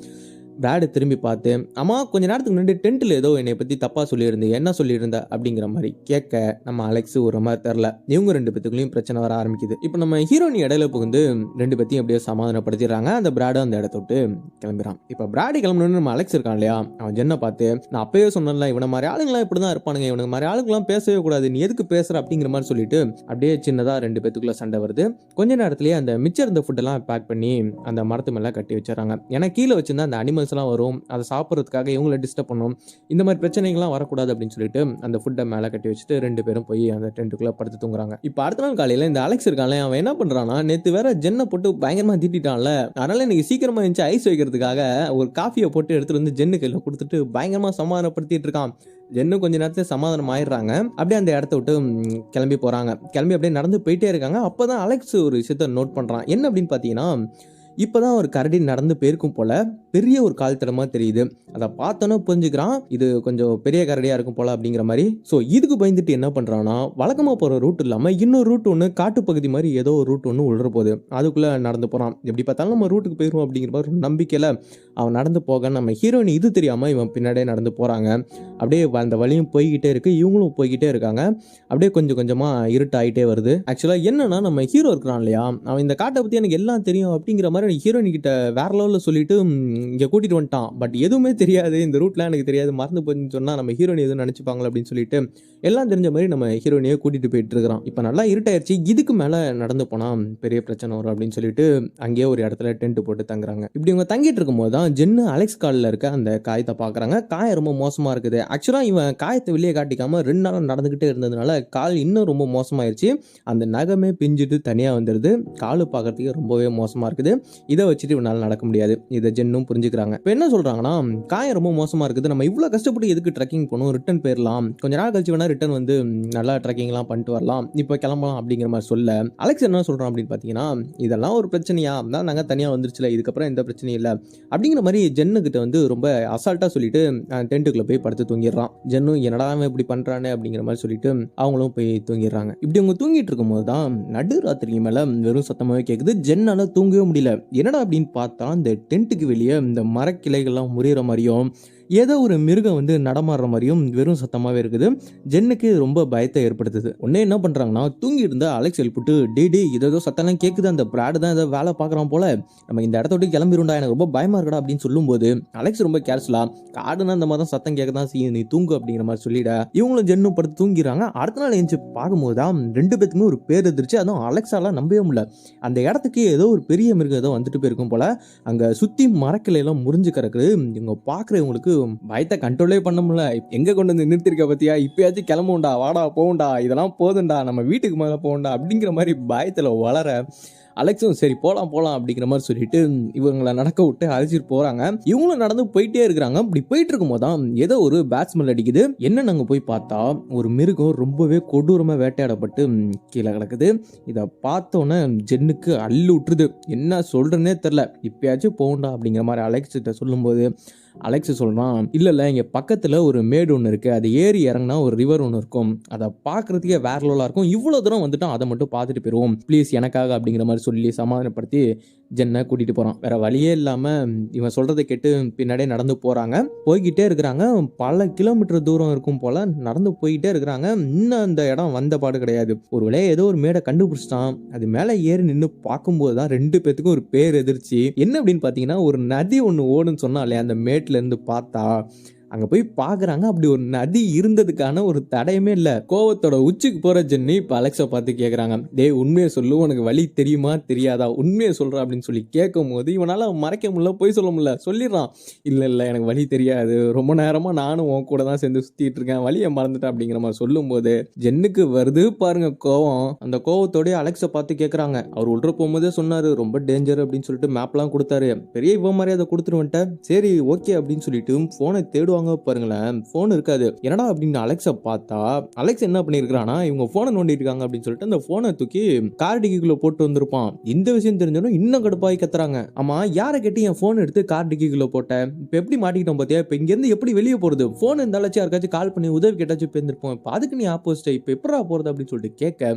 பிராடு திரும்பி பார்த்து அம்மா கொஞ்ச நேரத்துக்கு முன்னாடி டென்ட்டில் ஏதோ என்னை பற்றி தப்பாக சொல்லியிருந்தேன் என்ன சொல்லியிருந்த? அப்படிங்கிற மாதிரி கேட்க நம்ம அலெக்ஸ் ஒரு மாதிரி தெரில இவங்க ரெண்டு பேத்துக்குள்ளேயும் பிரச்சனை வர ஆரம்பிக்குது. இப்போ நம்ம ஹீரோனி இடையில புகுந்து ரெண்டு பேத்தையும் அப்படியே சமாதானப்படுத்திடுறாங்க. அந்த பிராடும் அந்த இடத்த விட்டு கிளம்புறான். இப்போ பிராடி கிளம்பணும்னு நம்ம அலெக்ஸ் இருக்கான் இல்லையா? அவன் ஜென்னை பார்த்து நான் அப்பயே சொன்னேன்ல இவனை மாதிரி ஆளுங்களாம் இப்படி தான் இருப்பானுங்க. இவனுக்கு மாதிரி ஆளுங்களாம் பேசவே கூடாது. நீ எதுக்கு பேசுற? அப்படிங்கிற மாதிரி சொல்லிட்டு அப்படியே சின்னதாக ரெண்டு பேத்துக்குள்ள சண்டை வருது. கொஞ்ச நேரத்திலேயே அந்த மிச்சம் இருந்த ஃபுட்டெல்லாம் பேக் பண்ணி அந்த மரத்து மேலே கட்டி வச்சிடறாங்க. ஏன்னா கீழே வச்சிருந்தா அந்த அனிமல்ஸ் அனிமல்ஸ்லாம் வரும் அதை சாப்பிட்றதுக்காக இவங்கள டிஸ்டர்ப் பண்ணும். இந்த மாதிரி பிரச்சனைகள்லாம் வரக்கூடாது அப்படின்னு சொல்லிட்டு அந்த ஃபுட்டை மேலே கட்டி வச்சுட்டு ரெண்டு பேரும் போய் அந்த டென்ட்டுக்குள்ளே படுத்து தூங்குறாங்க. இப்போ அடுத்த நாள் காலையில் இந்த அலெக்ஸ் இருக்கான்ல அவன் என்ன பண்ணுறான்னா நேற்று வேற ஜென்னை போட்டு பயங்கரமாக திட்டான்ல அதனால எனக்கு சீக்கிரமாக இருந்துச்சு ஐஸ் வைக்கிறதுக்காக ஒரு காஃபியை போட்டு எடுத்துட்டு வந்து ஜென்னு கையில் கொடுத்துட்டு பயங்கரமாக சமாதானப்படுத்திட்டு இருக்கான். ஜென்னும் கொஞ்ச நேரத்தில் சமாதானம் ஆயிடுறாங்க. அப்படியே அந்த இடத்த விட்டு கிளம்பி போகிறாங்க கிளம்பி அப்படியே நடந்து போயிட்டே இருக்காங்க. அப்போ தான் அலெக்ஸ் ஒரு விஷயத்த நோட் பண்ணுறான் என்ன அப்படின்னு பார்த்தீங்கன்னா இப்போ தான் ஒரு கரடி நடந்து போயிருக்கும் போல் பெரிய ஒரு கால் தெரியுது. அதை பார்த்தோன்னே புரிஞ்சுக்கிறான் இது கொஞ்சம் பெரிய கரடியாக இருக்கும் போல அப்படிங்கிற மாதிரி. ஸோ இதுக்கு பயந்துட்டு என்ன பண்ணுறான்னா வழக்கமாக போகிற ரூட் இல்லாமல் இன்னொரு ரூட் ஒன்று காட்டுப்பகுதி மாதிரி ஏதோ ஒரு ரூட் ஒன்று உள்ள போகுது. அதுக்குள்ளே நடந்து போகிறான் எப்படி பார்த்தாலும் நம்ம ரூட்டுக்கு போயிடுவோம் அப்படிங்கிற மாதிரி ஒரு அவன் நடந்து போக நம்ம ஹீரோயின் இது தெரியாமல் இவன் பின்னாடியே நடந்து போகிறாங்க அப்படியே அந்த வழியும் போய்கிட்டே இருக்குது இவங்களும் போய்கிட்டே இருக்காங்க. அப்படியே கொஞ்சம் கொஞ்சமாக இருட்டாயிட்டே வருது. ஆக்சுவலாக என்னன்னா நம்ம ஹீரோ இருக்கிறான் இல்லையா? அவன் இந்த காட்டை பற்றி எனக்கு எல்லாம் தெரியும் அப்படிங்கிற மாதிரி ஹீரோயின் கிட்ட வேற லெவலில் சொல்லிட்டு இங்கே கூட்டிகிட்டு வந்துட்டான். பட் எதுவுமே தெரியாது. இந்த ரூட்லாம் எனக்கு தெரியாது. மறந்து போச்சுன்னு சொன்னால் நம்ம ஹீரோயின் எதுவும் நினச்சிப்பாங்களா அப்படின்னு சொல்லிட்டு எல்லாம் தெரிஞ்ச மாதிரி நம்ம ஹீரோயினையே கூட்டிகிட்டு போயிட்டு இருக்கிறான். இப்போ நல்லா இருட்டாயிருச்சு. இதுக்கு மேலே நடந்து போனால் பெரிய பிரச்சனை வரும் அப்படின்னு சொல்லிட்டு அங்கேயே ஒரு இடத்துல டென்ட் போட்டு தங்குறாங்க. இப்படி இவங்க தங்கிட்டு இருக்கும்போது தான் ஜென்னு அலெக்ஸ் காலில் இருக்க அந்த காயத்தை பார்க்குறாங்க. காயம் ரொம்ப மோசமாக இருக்குது. ஆக்சுவலாக இவன் காயத்தை வெளியே காட்டிக்காம ரெண்டு நாளும் நடந்துக்கிட்டே இருந்ததுனால கால் இன்னும் ரொம்ப மோசமாயிருச்சு. அந்த நகமே பிஞ்சிட்டு தனியாக வந்துடுது காலு பார்க்குறதுக்கு ரொம்பவே மோசமாக இருக்குது. இதை வச்சுட்டு இவனால் நடக்க முடியாது. இதை ஜென்னும் புரிஞ்சுக்கிறாங்க. இப்போ என்ன சொல்கிறாங்கன்னா காயம் ரொம்ப மோசமாக இருக்குது. நம்ம இவ்வளோ கஷ்டப்பட்டு எதுக்கு ட்ரெக்கிங் போகணும்? ரிட்டன் போயிடலாம் கொஞ்ச நாள் கழிச்சு வேணா ரிட்டன் வந்து நல்லா ட்ரெக்கிங்லாம் பண்ணிட்டு வரலாம். இப்போ கிளம்பலாம் அப்படிங்கிற மாதிரி சொல்ல அலெக்ஸ் என்ன சொல்கிறோம் அப்படின்னு பார்த்தீங்கன்னா இதெல்லாம் ஒரு பிரச்சனையா? தான் நாங்கள் தனியாக வந்துருச்சுல இதுக்கப்புறம் எந்த பிரச்சனையும் இல்லை. அப்படிங்கிற மாதிரி ஜென்னுக்கிட்ட வந்து ரொம்ப அசால்ட்டாக சொல்லிட்டு டென்ட்டுக்குள்ளே போய் படுத்து தூங்கிடுறான். ஜென்னு என்னடா அவன் இப்படி பண்ணுறானே அப்படிங்கிற மாதிரி சொல்லிட்டு அவங்களும் போய் தூங்கிடுறாங்க. இப்படி அவங்க தூங்கிட்டு இருக்கும்போது தான் நடு ராத்திரிக்கு மேலே வெறும் சத்தமாகவே கேட்குது ஜென்னால் தூங்கவே முடியல. என்னடா அப்படின்னு பார்த்தா இந்த டென்ட்டுக்கு வெளியே இந்த மரக்கிளைகள்லாம் முறிகிற மாதிரியும் ஏதோ ஒரு மிருகம் வந்து நடமாடுற மாதிரியும் வெறும் சத்தமாகவே இருக்குது. ஜென்னுக்கு ரொம்ப பயத்தை ஏற்படுத்துது. உடனே என்ன பண்ணுறாங்கன்னா தூங்கி இருந்த அலெக்ஸ் எழுப்பிட்டு டே டே இதோ சத்தம்லாம் கேட்குது அந்த பிராடு தான் ஏதோ வேலை பார்க்குறான் போல. நம்ம இந்த இடத்த விட்டு கிளம்பிருண்டா எனக்கு ரொம்ப பயமாக இருக்கடா அப்படின்னு சொல்லும்போது அலெக்ஸ் ரொம்ப கேர்ஸ்லாம் காடுனா இந்த மாதிரி தான் சத்தம் கேட்க தான் செய்யும். நீ தூங்கு அப்படிங்கிற மாதிரி சொல்லிட. இவங்களும் ஜென்னும் படுத்து தூங்கிடுறாங்க. அடுத்த நாள் எழுந்து பார்க்கும்போது தான் ரெண்டு பேத்துக்குமே ஒரு பேர் எதிர்ச்சு அதுவும் அலெக்ஸாலாம் நம்பவே முடியல. அந்த இடத்துக்கு ஏதோ ஒரு பெரிய மிருகம் ஏதோ வந்துட்டு போயிருக்கும் போல அங்கே சுற்றி மரக்கிளையெல்லாம் முறிஞ்சு கிடக்குது. இவங்க பார்க்குறவங்களுக்கு பயத்தை கண்ட்ரோலே பண்ண முடியல. எங்க கொண்டு வந்து நிறுத்திருக்க பத்தியா? இப்பயாச்சும் கிளம்புண்டா வாடா போகும்டா இதெல்லாம் போதும்டா நம்ம வீட்டுக்கு மேலே போகும்டா அப்படிங்கிற மாதிரி பயத்தில் வளர அலெக்ஸும் சரி போகலாம் போகலாம் அப்படிங்கிற மாதிரி சொல்லிட்டு இவங்களை நடக்க விட்டு அழைச்சிட்டு போகிறாங்க இவங்களும் நடந்து போயிட்டே இருக்கிறாங்க. இப்படி போயிட்டு இருக்கும்போது தான் ஏதோ ஒரு பேட்ஸ்மெல் அடிக்குது. என்ன நாங்கள் போய் பார்த்தா ஒரு மிருகம் ரொம்பவே கொடூரமாக வேட்டையாடப்பட்டு கீழே கிடக்குது. இதை பார்த்தோன்னே ஜென்னுக்கு அள்ளு விட்டுருது. என்ன சொல்கிறேன்னே தெரில இப்பயாச்சும் போகண்டா அப்படிங்கிற மாதிரி அலெக்ஸ் கிட்ட சொல்லும்போது அலெக்ஸ் சொல்கிறான் இல்லை இல்லை இங்கே பக்கத்தில் ஒரு மேடு ஒன்று இருக்குது அது ஏறி இறங்கினா ஒரு ரிவர் ஒன்று இருக்கும். அதை பார்க்குறதுக்கே வேற லெவலாக இருக்கும். இவ்வளோ தூரம் வந்துட்டோம் அதை மட்டும் பார்த்துட்டு போயிடுவோம் ப்ளீஸ் எனக்காக அப்படிங்கிற மாதிரி சொல்லி சமாதானப்படுத்தி ஜென்னை கூட்டிகிட்டு போகிறான் வேற வழியே இல்லாமல் இவன் சொல்கிறத கேட்டு பின்னாடியே நடந்து போகிறாங்க போய்கிட்டே இருக்கிறாங்க. பல கிலோமீட்டர் தூரம் இருக்கும் போல் நடந்து போய்கிட்டே இருக்கிறாங்க. இன்னும் அந்த இடம் வந்த பாடு கிடையாது. ஒரு வேளையை ஏதோ ஒரு மேடை கண்டுபிடிச்சிட்டான். அது மேலே ஏறி நின்று பார்க்கும்போது தான் ரெண்டு பேத்துக்கும் ஒரு பேர் எதிர்ச்சி. என்ன அப்படின்னு பார்த்தீங்கன்னா ஒரு நதி ஒன்று ஓடுன்னு சொன்னாலே அந்த மேடை இருந்து பார்த்தா அங்க போய் பாக்குறாங்க. அப்படி ஒரு நதி இருந்ததுக்கான ஒரு தடையுமே இல்ல. கோவத்தோட உச்சிக்கு போற ஜென்னி இப்ப அலெக்ஸா பார்த்து கேக்குறாங்க. டேய் உண்மையை சொல்லு. உனக்கு வழி தெரியுமா? தெரியாதா? உண்மையை சொல்ற அப்படின்னு சொல்லி கேட்கும் போது இவனால மறைக்க முடியல போய் சொல்ல முடியல. சொல்லிடுறான். இல்ல இல்ல எனக்கு வழி தெரியாது. ரொம்ப நேரமா நானும் உன் கூட தான் சேர்ந்து சுத்திட்டு இருக்கேன். வழியை மறந்துட்டேன் அப்படிங்கிற மாதிரி சொல்லும் போது ஜென்னுக்கு வருது பாருங்க கோவம். அந்த கோவத்தோடய அலெக்ஸை பார்த்து கேட்குறாங்க அவர் உள்ள போகும்போதே சொன்னார் ரொம்ப டேஞ்சர் அப்படின்னு சொல்லிட்டு மேப்லாம் கொடுத்தாரு. பெரிய இவ மாதிரி அதை கொடுத்துருவன்ட்டேன் சரி ஓகே அப்படின்னு சொல்லிட்டு ஃபோனை தேடுவாங்க. பாருங்களேன். ஃபோன் இருக்காது. என்னடா அப்படின்னு அலெக்ஸை பார்த்தா அலெக்ஸ் என்ன பண்ணியிருக்கானா இவங்க ஃபோனை நோண்டிட்டு இருக்காங்க அப்படின்னு சொல்லிட்டு அந்த ஃபோனை தூக்கி கார் டிக்கிக்குள்ள போட்டு வந்திருப்பான். இந்த விஷயம் தெரிஞ்சாலும் இன்னும் கடுப்பாகி கத்துறாங்க. ஆமா யாரை கேட்டு என் ஃபோன் எடுத்து கார் டிக்கிக்குள்ள போட்டேன்? இப்போ எப்படி மாட்டிக்கிட்டோம் பார்த்தியா இப்போ இங்கேருந்து எப்படி வெளியே போகிறது ஃபோன் இருந்தாலும் யாருக்காச்சும் கால் பண்ணி உதவி கேட்டாச்சும் போயிருந்திருப்போம் இப்போ அதுக்கு நீ ஆப்போசிட்டை இப்போ எப்படா போகிறது அப்படின்னு சொல்லிட்டு கேட்க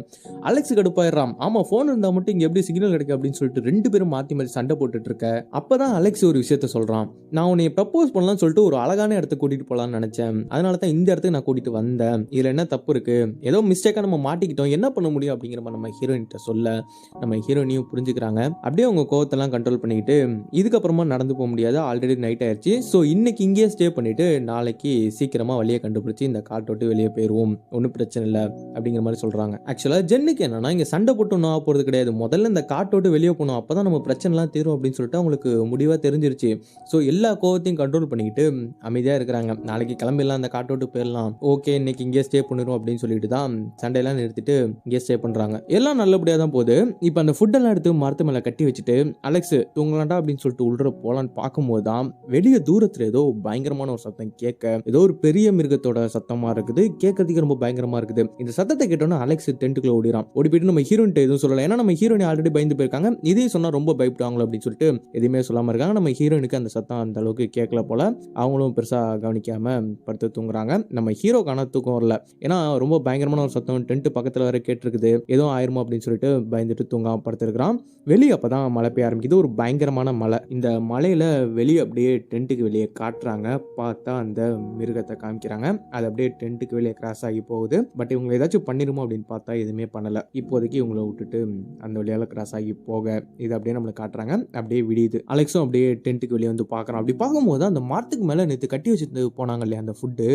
அலெக்ஸ் கடுப்பாயிடுறான். ஆமா ஃபோன் இருந்தால் மட்டும் இங்கே எப்படி சிக்னல் கிடைக்கும் அப்படின்னு சொல்லிட்டு ரெண்டு பேரும் மாற்றி மாற்றி சண்டை போட்டுட்டு இருக்க. அப்போ தான் அலெக்ஸ் ஒரு விஷயத்த சொல்கிறான் நான் உன்னை ப்ரப்போஸ் பண்ணலாம்னு சொல்லிட்டு ஒரு அழகான இடத்துக்கு கூட்டிட்டு போகலான்னு நினைச்சேன். அதனால தான் இந்த இடத்துக்கு நான் கூட்டிட்டு வந்தேன். இதுல என்ன தப்பு இருக்கு? ஏதோ மிஸ்டேக்கா நம்ம மாட்டிக்கிட்டோம். என்ன பண்ண முடியும் அப்படிங்கிற மாதிரி நம்ம ஹீரோயின்கிட்ட சொல்ல நம்ம ஹீரோயினையும் புரிஞ்சுக்கிறாங்க. அப்படியே அவங்க கோவத்தெல்லாம் கண்ட்ரோல் பண்ணிக்கிட்டு இதுக்கப்புறமா நடந்து போக முடியாது. ஆல்ரெடி நைட் ஆயிடுச்சு ஸோ இன்னைக்கு இங்கேயே ஸ்டே பண்ணிட்டு நாளைக்கு சீக்கிரமா வழியை கண்டுபிடிச்சி இந்த காட்டை விட்டு வெளியே போயிடுவோம் ஒன்றும் பிரச்சனை இல்லை அப்படிங்கிற மாதிரி சொல்றாங்க. ஆக்சுவலாக ஜென்னுக்கு என்னன்னா இங்கே சண்டை போட்டு ஒன்றும் ஆக போகிறது கிடையாது. முதல்ல இந்த காட்டை விட்டு வெளியே போகணும் அப்போ தான் நம்ம பிரச்சனைலாம் தீரும் அப்படின்னு சொல்லிட்டு அவங்களுக்கு முடிவாக தெரிஞ்சிருச்சு. ஸோ எல்லா கோவத்தையும் கண்ட்ரோல் பண்ணிக்கிட்டு அமைதியாக இருக்கிறாங்க. நாளைக்கு கிளம்பிடலாம் அந்த காட்டை விட்டு போயிடலாம். ஓகே இன்னைக்கு இங்கே ஸ்டே பண்ணிடும் அப்படின்னு சொல்லிட்டு தான் சண்டையெல்லாம் நிறுத்திட்டு இங்கே ஸ்டே பண்ணுறாங்க எல்லாம் நல்லபடியாக தான் போகுது. இப்போ அந்த ஃபுட்டெல்லாம் எடுத்து மரத்து மேலே கட்டி வச்சுட்டு அலெக்ஸ் தூங்கலாண்டா அப்படின்னு சொல்லிட்டு உள்ள போகலான்னு பார்க்கும்போது தான் வெளியே தூரத்தில் ஏதோ பயங்கரமான ஒரு சத்தம் கேட்க ஏதோ ஒரு பெரிய மிருகத்தோட சத்தமாக இருக்குது. கேட்கறதுக்கு ரொம்ப பயங்கரமாக இருக்குது. இந்த சத்தத்தை கேட்டோன்னா அலெக்ஸ் டென்ட்டுக்குள்ள ஓடிறான். ஓடி போயிட்டு நம்ம ஹீரோயின் எதுவும் சொல்லலை. ஏன்னா நம்ம ஹீரோயின் ஆல்ரெடி பயந்து போயிருக்காங்க. இதையும் சொன்னால் ரொம்ப பயப்படுவாங்களோ அப்படின்னு சொல்லிட்டு எதுவுமே சொல்லாமல் இருக்காங்க. நம்ம ஹீரோயினுக்கு அந்த சத்தம் அந்த அளவுக்கு கேட்கல போல. அவங்களும் பெருசாக கவனிக்காமல் படுத்து தூங்குறாங்க. நம்ம ஹீரோக்கான தூக்கம் வரல. ஏன்னா ரொம்ப பயங்கரமான ஒரு சத்தம். டென்ட் பக்கத்தில் வேற கேட்டிருக்குது. எதுவும் ஆயிருமோ அப்படின்னு சொல்லிட்டு பயந்துட்டு தூங்காம படுத்துருக்கிறான். வெளியே அப்போ தான் மழை பெய்ய ஆரம்பிக்குது. ஒரு பயங்கரமான மழை. இந்த மலையில் வெளியே அப்படியே டென்ட்டுக்கு வெளியே காட்டுறாங்க. பார்த்தா அந்த மிருகத்தை காமிக்கிறாங்க. அது அப்படியே டென்ட்டுக்கு வெளியே கிராஸ் ஆகி போகுது. பட் இவங்க ஏதாச்சும் பண்ணிடுமோ அப்படின்னு பார்த்தா எதுவுமே பண்ணலை. இப்போதைக்கு இவங்கள விட்டுட்டு அந்த வழியால் கிராஸ் ஆகி போக இது அப்படியே நம்மளுக்கு காட்டுறாங்க. அப்படியே விடியுது. அலெக்ஸும் அப்படியே டென்ட்டுக்கு வெளியே வந்து பார்க்குறான். அப்படி பார்க்கும்போது அந்த மரத்துக்கு மேலே நேற்று கட்டி வச்சுட்டு போனாங்க இல்லையா அந்த ஃபுட்டு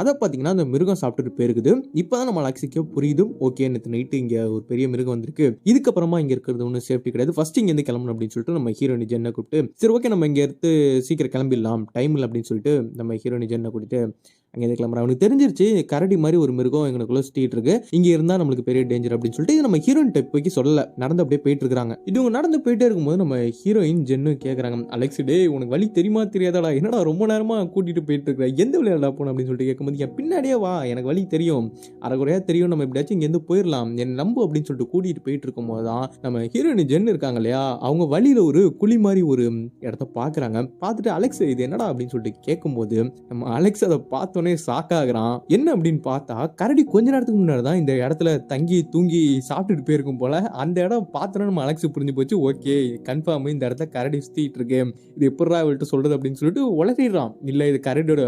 அதை பார்த்தீங்கன்னா அந்த மிருகம் சாப்பிட்டுட்டு போயிருக்குது. இப்போதான் நம்ம அலெக்ஸுக்கே புரியுது. ஓகே நேற்று நைட்டு இங்கே ஒரு பெரிய மிருகம் வந்திருக்கு. இதுக்கப்புறமா இங்கே இருக்கிறது ஒன்றும் சேஃப்டி கிடையாது. ஃபஸ்ட் இங்கேருந்து கிளம்பணும் அப்படின்னு சொல்லிட்டு நம்ம ஹீரோனி ஜென்னை கூப்பிட்டு சரி ஓகே நம்ம இங்கே எடுத்து சீக்கிரம் கிளம்பிடலாம். டைம் இல்லை அப்படின்னு சொல்லிட்டு நம்ம ஹீரோனி ஜென்னை கூட்டிட்டு அங்கேருந்து கிளம்புற அவனுக்கு தெரிஞ்சிருச்சு கரடி மாதிரி ஒரு மிருகம் எங்களுக்குள்ள சுத்திட்டு இருக்கு. இங்க இருந்தா நம்மளுக்கு பெரிய டேஞ்சர் அப்படின்னு சொல்லிட்டு இது நம்ம ஹீரோயின் போய்க்கு சொல்லல. நடந்து அப்படியே போயிட்டு இருக்காங்க இது இவங்க நடந்து போயிட்டே இருக்கும்போது நம்ம ஹீரோயின் ஜென்னு கேக்குறாங்க. அலெக்ஸ் டே உனக்கு வழி தெரியுமா தெரியாதாடா? என்னடா ரொம்ப நேரமா கூட்டிட்டு போயிட்டு இருக்க எந்த விளையாடா போன? அப்படின்னு சொல்லிட்டு கேட்கும்போது என் பின்னாடியே வா எனக்கு வழி தெரியும். அரைக்குறையா தெரியும். நம்ம எப்படியாச்சும் இங்கேருந்து போயிடலாம். என் நம்பு அப்படின்னு சொல்லிட்டு கூட்டிட்டு போயிட்டு இருக்கும்போது தான் நம்ம ஹீரோயின் ஜென் இருக்காங்க இல்லையா? அவங்க வழியில ஒரு குழி மாதிரி ஒரு இடத்த பாக்குறாங்க. பார்த்துட்டு அலெக்ஸ் இது என்னடா? அப்படின்னு சொல்லிட்டு கேட்கும்போது நம்ம அலெக்ஸ் அதை பார்த்தோன்னே ஷாக் ஆகுறான். என்ன அப்படின்னு பார்த்தா கரடி கொஞ்ச நேரத்துக்கு முன்னாடி தான் இந்த இடத்துல தங்கி தூங்கி சாப்பிட்டுட்டு போயிருக்கும் போல அந்த இடம் பார்த்தோன்னே நம்ம அலெக்ஸ் புரிஞ்சு போச்சு ஓகே கன்ஃபார்ம் இந்த இடத்துல கரடி சுத்திட்டு இருக்கு. இது எப்படா அவள்கிட்ட சொல்றது? அப்படின்னு சொல்லிட்டு உளறிடுறான். இல்ல இது கரடியோட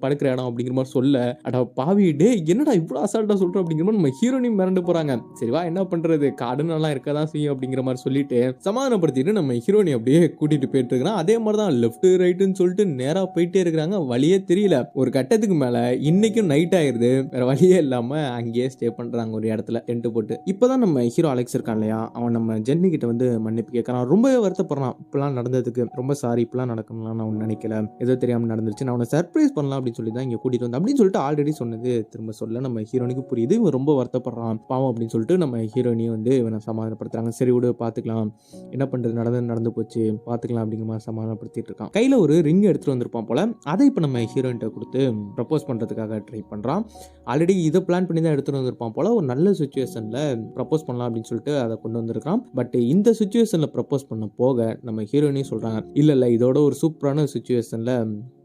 படுக்கிற இடம் அப்படிங்கிற மாதிரி சொல்ல அட பாவி டே என்னடா இவ்வளவு அசால்ட்டா சொல்றோம் அப்படிங்கிற மாதிரி நம்ம ஹீரோனையும் மிரண்டு போறாங்க. சரிவா என்ன பண்றது? காடுன்னு எல்லாம் இருக்க தான் செய்யும் அப்படிங்கிற மாதிரி சொல்லிட்டு சமாதானப்படுத்திட்டு நம்ம ஹீரோனி அப்படியே கூட்டிட்டு போயிட்டு இருக்கிறான். அதே மாதிரி தான் லெஃப்ட் ரைட்டுன்னு சொல்லிட்டு நேரா போயிட்டே இருக்கிறாங்க. வழியே தெரியல. ஒரு கட்டத்துக்கு மேலே இன்னைக்கும் நைட் ஆயிடுது வேற வழியே இல்லாம அங்கேயே ஸ்டே பண்றாங்க ஒரு இடத்துல டென்ட் போட்டு. இப்போதான் நம்ம ஹீரோ அலெக்ஸ் இருக்கான் இல்லையா? அவன் நம்ம ஜென்னி கிட்ட வந்து மன்னிப்பு கேட்கறான். ரொம்பவே வருத்தப்படுறான். இப்பெல்லாம் நடந்ததுக்கு ரொம்ப சாரி இப்பெல்லாம் நடக்கணும்லாம் நான் நினைக்கல. ஏதோ தெரியாம நடந்துருச்சு. நான் அவனை சர்ப்ரைஸ் பண்ணலாம் அப்படின்னு சொல்லி தான் இங்க கூட்டிட்டு வந்தேன். அப்படின்னு சொல்லிட்டு ஆல்ரெடி சொன்னது திரும்ப சொல்ல நம்ம ஹீரோனுக்கு புரியுது. இவன் ரொம்ப வருத்தப்படுறான். பாவம் அப்படின்னு சொல்லிட்டு நம்ம ஹீரோனியும் வந்து இவனை சமாதானப்படுத்துறாங்க. சரி விடு பாத்துக்கலாம். என்ன பண்றது? நடந்து நடந்து போச்சு. பாத்துக்கலாம் அப்படிங்கிற மாதிரி சமாதானப்படுத்திட்டு இருக்கான். கையில ஒரு ரிங் எடுத்துட்டு வந்திருப்பான் போல. அதை இப்போ நம்ம ஹீரோயின்ட்ட கொடுத்து ப்ரப்போஸ் பண்ணுறதுக்காக ட்ரை பண்ணுறான் ஆல்ரெடி இதை பிளான் பண்ணி தான் எடுத்துகிட்டு வந்திருப்பான் போல ஒரு நல்ல சுச்சுவேஷனில் ப்ரப்போஸ் பண்ணலாம் அப்படின்னு சொல்லிட்டு அதை கொண்டு வந்திருக்கான். பட் இந்த சுச்சுவேஷனில் ப்ரப்போஸ் பண்ண போக நம்ம ஹீரோயினே சொல்கிறாங்க இல்லை இல்லை இதோட ஒரு சூப்பரான சுச்சுவேஷனில்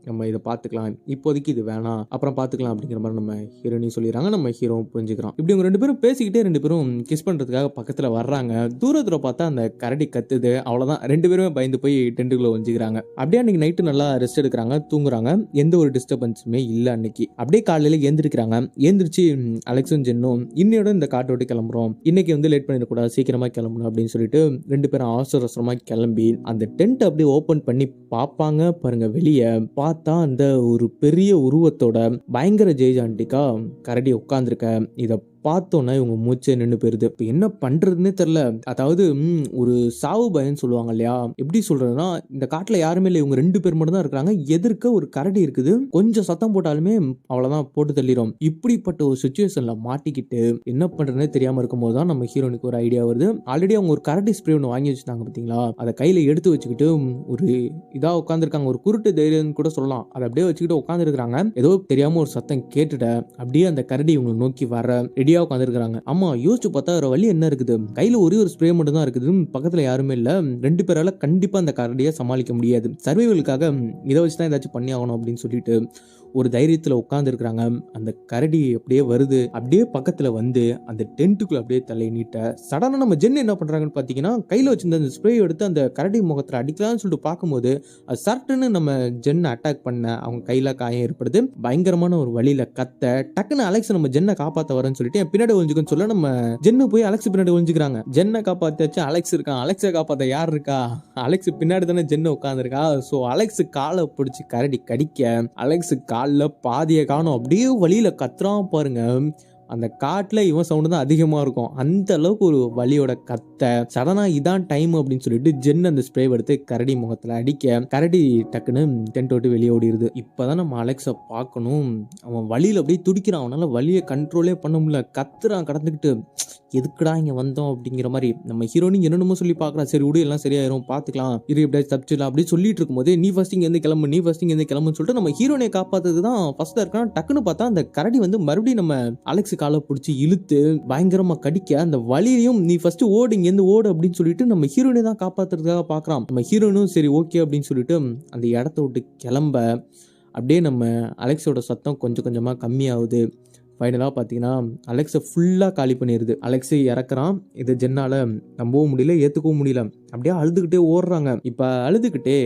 நம்ம இதை பார்த்துக்கலாம். இப்போதைக்கு இது வேணாம். அப்புறம் பார்த்துக்கலாம் அப்படிங்கிற மாதிரி நம்ம ஹீரோனையும் சொல்லிடுறாங்க. நம்ம ஹீரோ புரிஞ்சுக்கிறோம். இப்படி இவங்க ரெண்டு பேரும் பேசிக்கிட்டே ரெண்டு பேரும் கிஸ் பண்ணுறதுக்காக பக்கத்தில் வர்றாங்க. தூரத்தில் பார்த்தா அந்த கரடி கத்துது. அவ்வளோதான் ரெண்டு பேருமே பயந்து போய் டென்ட்டுக்குள்ளே ஒஞ்சிக்கிறாங்க அப்படியே அன்னைக்கு நைட்டு நல்லா ரெஸ்ட் எடுக்கிறாங்க. தூங்குறாங்க. எந்த ஒரு டிஸ்டர்பன்ஸுமே இல்லை அன்னைக்கு. அப்படியே காலையில் ஏந்திருக்கிறாங்க. ஏந்திரிச்சு ம், அலெக்ஸும் ஜென்னும் இன்னையோட இந்த காட்டை விட்டு கிளம்புறோம். இன்னைக்கு வந்து லேட் பண்ணிடக்கூடாது. சீக்கிரமாக கிளம்பணும் அப்படின்னு சொல்லிட்டு ரெண்டு பேரும் அவசர அவசரமாக கிளம்பி அந்த டென்ட் அப்படியே ஓப்பன் பண்ணி பார்ப்பாங்க. பாருங்க வெளியே பார்த்தா அந்த ஒரு பெரிய உருவத்தோட பயங்கர ஜெய்ஜாண்டிக்கா கரடி உட்காந்துருக்க இதை பார்த்தோன்னா இவங்க மூச்சே நின்று போயிருது. இப்போ என்ன பண்ணுறதுன்னே தெரில அதாவது ஒரு சாவு பயம்னு சொல்லுவாங்க இல்லையா? எப்படி சொல்கிறதுனா இந்த காட்டில் யாருமே இல்லை. இவங்க ரெண்டு பேர் மட்டும் தான் இருக்கிறாங்க. எதிர்க்க ஒரு கரடி இருக்குது. கொஞ்சம் சத்தம் போட்டாலுமே அவ்வளோதான் போட்டு தள்ளிடும் இப்படிப்பட்ட ஒரு சுச்சுவேஷனில் மாட்டிக்கிட்டு என்ன பண்ணுறதுனே தெரியாமல் இருக்கும்போது தான் நம்ம ஹீரோனுக்கு ஒரு ஐடியா வருது. ஆல்ரெடி அவங்க ஒரு கரடி ஸ்ப்ரே ஒன்று வாங்கி வச்சிருந்தாங்க பார்த்தீங்களா அதை கையில் எடுத்து வச்சுக்கிட்டு ஒரு இதாக உட்காந்துருக்காங்க ஒரு குருட்டு தைரியம்னு கூட சொல்லலாம். அதை அப்படியே வச்சுக்கிட்டு உட்காந்துருக்குறாங்க ஏதோ தெரியாமல் ஒரு சத்தம் கேட்டுட்ட அப்படியே அந்த கரடி இவங்களை நோக்கி வர ரெடி ரெடியா உட்காந்துருக்காங்க ஆமா யோசிச்சு பார்த்தா வேற வழி என்ன இருக்குது? கையில் ஒரே ஒரு ஸ்ப்ரே மட்டும் தான் இருக்குது பக்கத்தில் யாருமே இல்லை. ரெண்டு பேரால் கண்டிப்பாக அந்த கரடியை சமாளிக்க முடியாது. சர்வைவலுக்காக இதை வச்சு தான் ஏதாச்சும் பண்ணி ஆகணும் அப்படின்னு சொல்லிட்டு ஒரு தைரியத்தில் உட்காந்துருக்குறாங்க அந்த கரடி அப்படியே வருது. அப்படியே பக்கத்தில் வந்து அந்த டென்ட்டுக்குள்ள அப்படியே தலை நீட்ட சடனாக நம்ம ஜென் என்ன பண்ணுறாங்கன்னு பார்த்தீங்கன்னா கையில் வச்சிருந்த அந்த ஸ்ப்ரே எடுத்து அந்த கரடி முகத்தில் அடிக்கலாம்னு சொல்லிட்டு பார்க்கும்போது அது சர்ட்டுன்னு நம்ம ஜென்னை அட்டாக் பண்ண அவங்க கையில் காயம் ஏற்படுது. பயங்கரமான ஒரு வழியில் கத்த டக்குன்னு அலெக்ஸ் நம்ம ஜென்னை காப்பாற்ற வரேன்னு சொல்லிட்டு என் பின்னாடி ஒழிஞ்சுக்கன்னு சொல்ல நம்ம ஜென்னு போய் அலெக்ஸ் பின்னாடி ஒழிஞ்சுக்கிறாங்க ஜென்னை காப்பாற்றாச்சு அலெக்ஸ் இருக்கான். அலெக்ஸை காப்பாற்ற யார் இருக்கா? அலெக்ஸ் பின்னாடி தானே ஜென்னு உட்காந்துருக்கா ஸோ அலெக்ஸ் காலை பிடிச்சி கரடி கடிக்க அலெக்ஸ் காலில் பாதியை காணும். அப்படியே வழியில் கத்துறான் பாருங்க. அந்த காட்டில் இவன் சவுண்டு தான் அதிகமாக இருக்கும். அந்த அளவுக்கு ஒரு வலியோட கத்தை. சடனாக இதான் டைம் அப்படின்னு சொல்லிட்டு ஜென் அந்த ஸ்ப்ரே எடுத்து கரடி முகத்தில் அடிக்க கரடி டக்குன்னு டென்ட் விட்டு வெளியே ஓடிடுது இப்போதான் நம்ம அலெக்ஸை பார்க்கணும். அவன் வழியில் அப்படியே துடிக்கிறான். அவனால் வழியை கண்ட்ரோலே பண்ண முடியல. கத்துறான் கடந்துக்கிட்டு எதுக்குடா இங்கே வந்தோம் அப்படிங்கிற மாதிரி நம்ம ஹீரோனி என்னென்னமோ சொல்லி பார்க்குறான் சரி விடு எல்லாம் சரியாயிரும் பார்த்துக்கலாம். இரு எப்படியாச்சும் தப்பிச்சிடலாம் அப்படி சொல்லிட்டு இருக்கும்போது நீ ஃபஸ்ட் இங்கேருந்து கிளம்பு நீ ஃபஸ்ட் இங்கே இருந்து கிளம்புன்னு சொல்லிட்டு நம்ம ஹீரோனை காப்பாத்துறது தான் ஃபஸ்ட்டாக இருக்கான். டக்குன்னு பார்த்தா அந்த கரடி வந்து மறுபடியும் நம்ம அலெக்ஸ் காலை பிடிச்சி இழுத்து பயங்கரமாக கடிக்க அந்த வலியையும் நீ ஃபஸ்ட்டு ஓடு இங்கேருந்து ஓடு அப்படின்னு சொல்லிட்டு நம்ம ஹீரோனை தான் காப்பாத்துறதுக்காக பார்க்குறான். நம்ம ஹீரோனும் சரி ஓகே அப்படின்னு சொல்லிட்டு அந்த இடத்த விட்டு கிளம்ப அப்படியே நம்ம அலெக்ஸோட சத்தம் கொஞ்சம் கொஞ்சமாக கம்மியாகுது. ஃபைனலாக பார்த்தீங்கன்னா அலெக்ஸை ஃபுல்லாக காலி பண்ணிடுது அலெக்ஸை இறக்குறான். இது ஜென்னால் நம்பவும் முடியல ஏற்றுக்கவும் முடியல. அப்படியே அழுதுகிட்டே ஓடுறாங்க. இப்போ அழுதுகிட்டே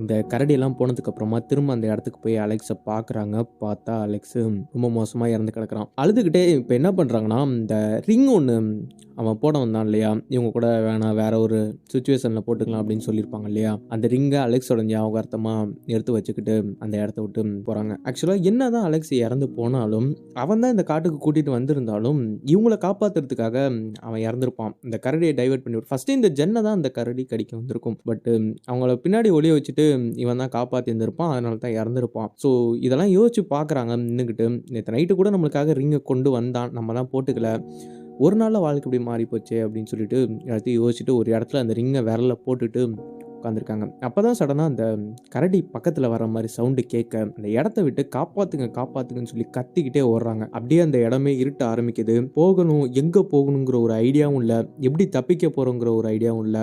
அந்த கரடியெல்லாம் போனதுக்கு அப்புறமா திரும்ப அந்த இடத்துக்கு போய் அலெக்ஸை பார்க்குறாங்க. பார்த்தா அலெக்ஸு ரொம்ப மோசமாக இறந்து கிடக்குறான். அழுதுகிட்டே இப்போ என்ன பண்ணுறாங்கன்னா இந்த ரிங் ஒன்று அவன் போட வந்தான் இல்லையா? இவங்க கூட வேணாம் வேற ஒரு சுச்சுவேஷனில் போட்டுக்கலாம் அப்படின்னு சொல்லியிருப்பாங்க இல்லையா? அந்த ரிங்கை அலெக்ஸோட ஞாபகார்த்தமாக எடுத்து வச்சுக்கிட்டு அந்த இடத்த விட்டு போகிறாங்க ஆக்சுவலாக என்ன தான் அலெக்ஸ் இறந்து போனாலும் அவன் தான் இந்த காட்டுக்கு கூட்டிகிட்டு வந்திருந்தாலும் இவங்கள காப்பாற்றுறதுக்காக அவன் இறந்துருப்பான். இந்த கரடியை டைவர்ட் பண்ணி ஃபஸ்ட்டு இந்த ஜென்னை தான் அந்த கரடி கடிக்க வந்திருக்கும். பட் அவங்கள பின்னாடி ஒளிய வச்சுட்டு இவன் தான் காப்பாற்றி இருந்திருப்பான் அதனால தான் இறந்துருப்பான். ஸோ இதெல்லாம் யோசிச்சு பார்க்குறாங்க நின்றுக்கிட்டு நேற்று நைட்டு கூட நம்மளுக்காக ரிங்கை கொண்டு வந்தான். நம்ம தான் போட்டுக்கல. ஒரு நாளில் வாழ்க்கை இப்படி மாறி போச்சு அப்படின்னு சொல்லிட்டு எல்லாத்தையும் யோசிச்சுட்டு ஒரு இடத்துல அந்த ரிங்கை விரல போட்டுட்டு உட்காந்துருக்காங்க அப்போ தான் சடனாக அந்த கரடி பக்கத்தில் வர மாதிரி சவுண்டு கேட்க அந்த இடத்த விட்டு காப்பாற்றுங்க காப்பாற்றுங்கன்னு சொல்லி கத்திக்கிட்டே ஓடுறாங்க. அப்படியே அந்த இடமே இருட்ட ஆரம்பிக்குது. போகணும் எங்கே போகணுங்கிற ஒரு ஐடியாவும் இல்லை. எப்படி தப்பிக்க போகிறோங்கிற ஒரு ஐடியாவும் இல்லை.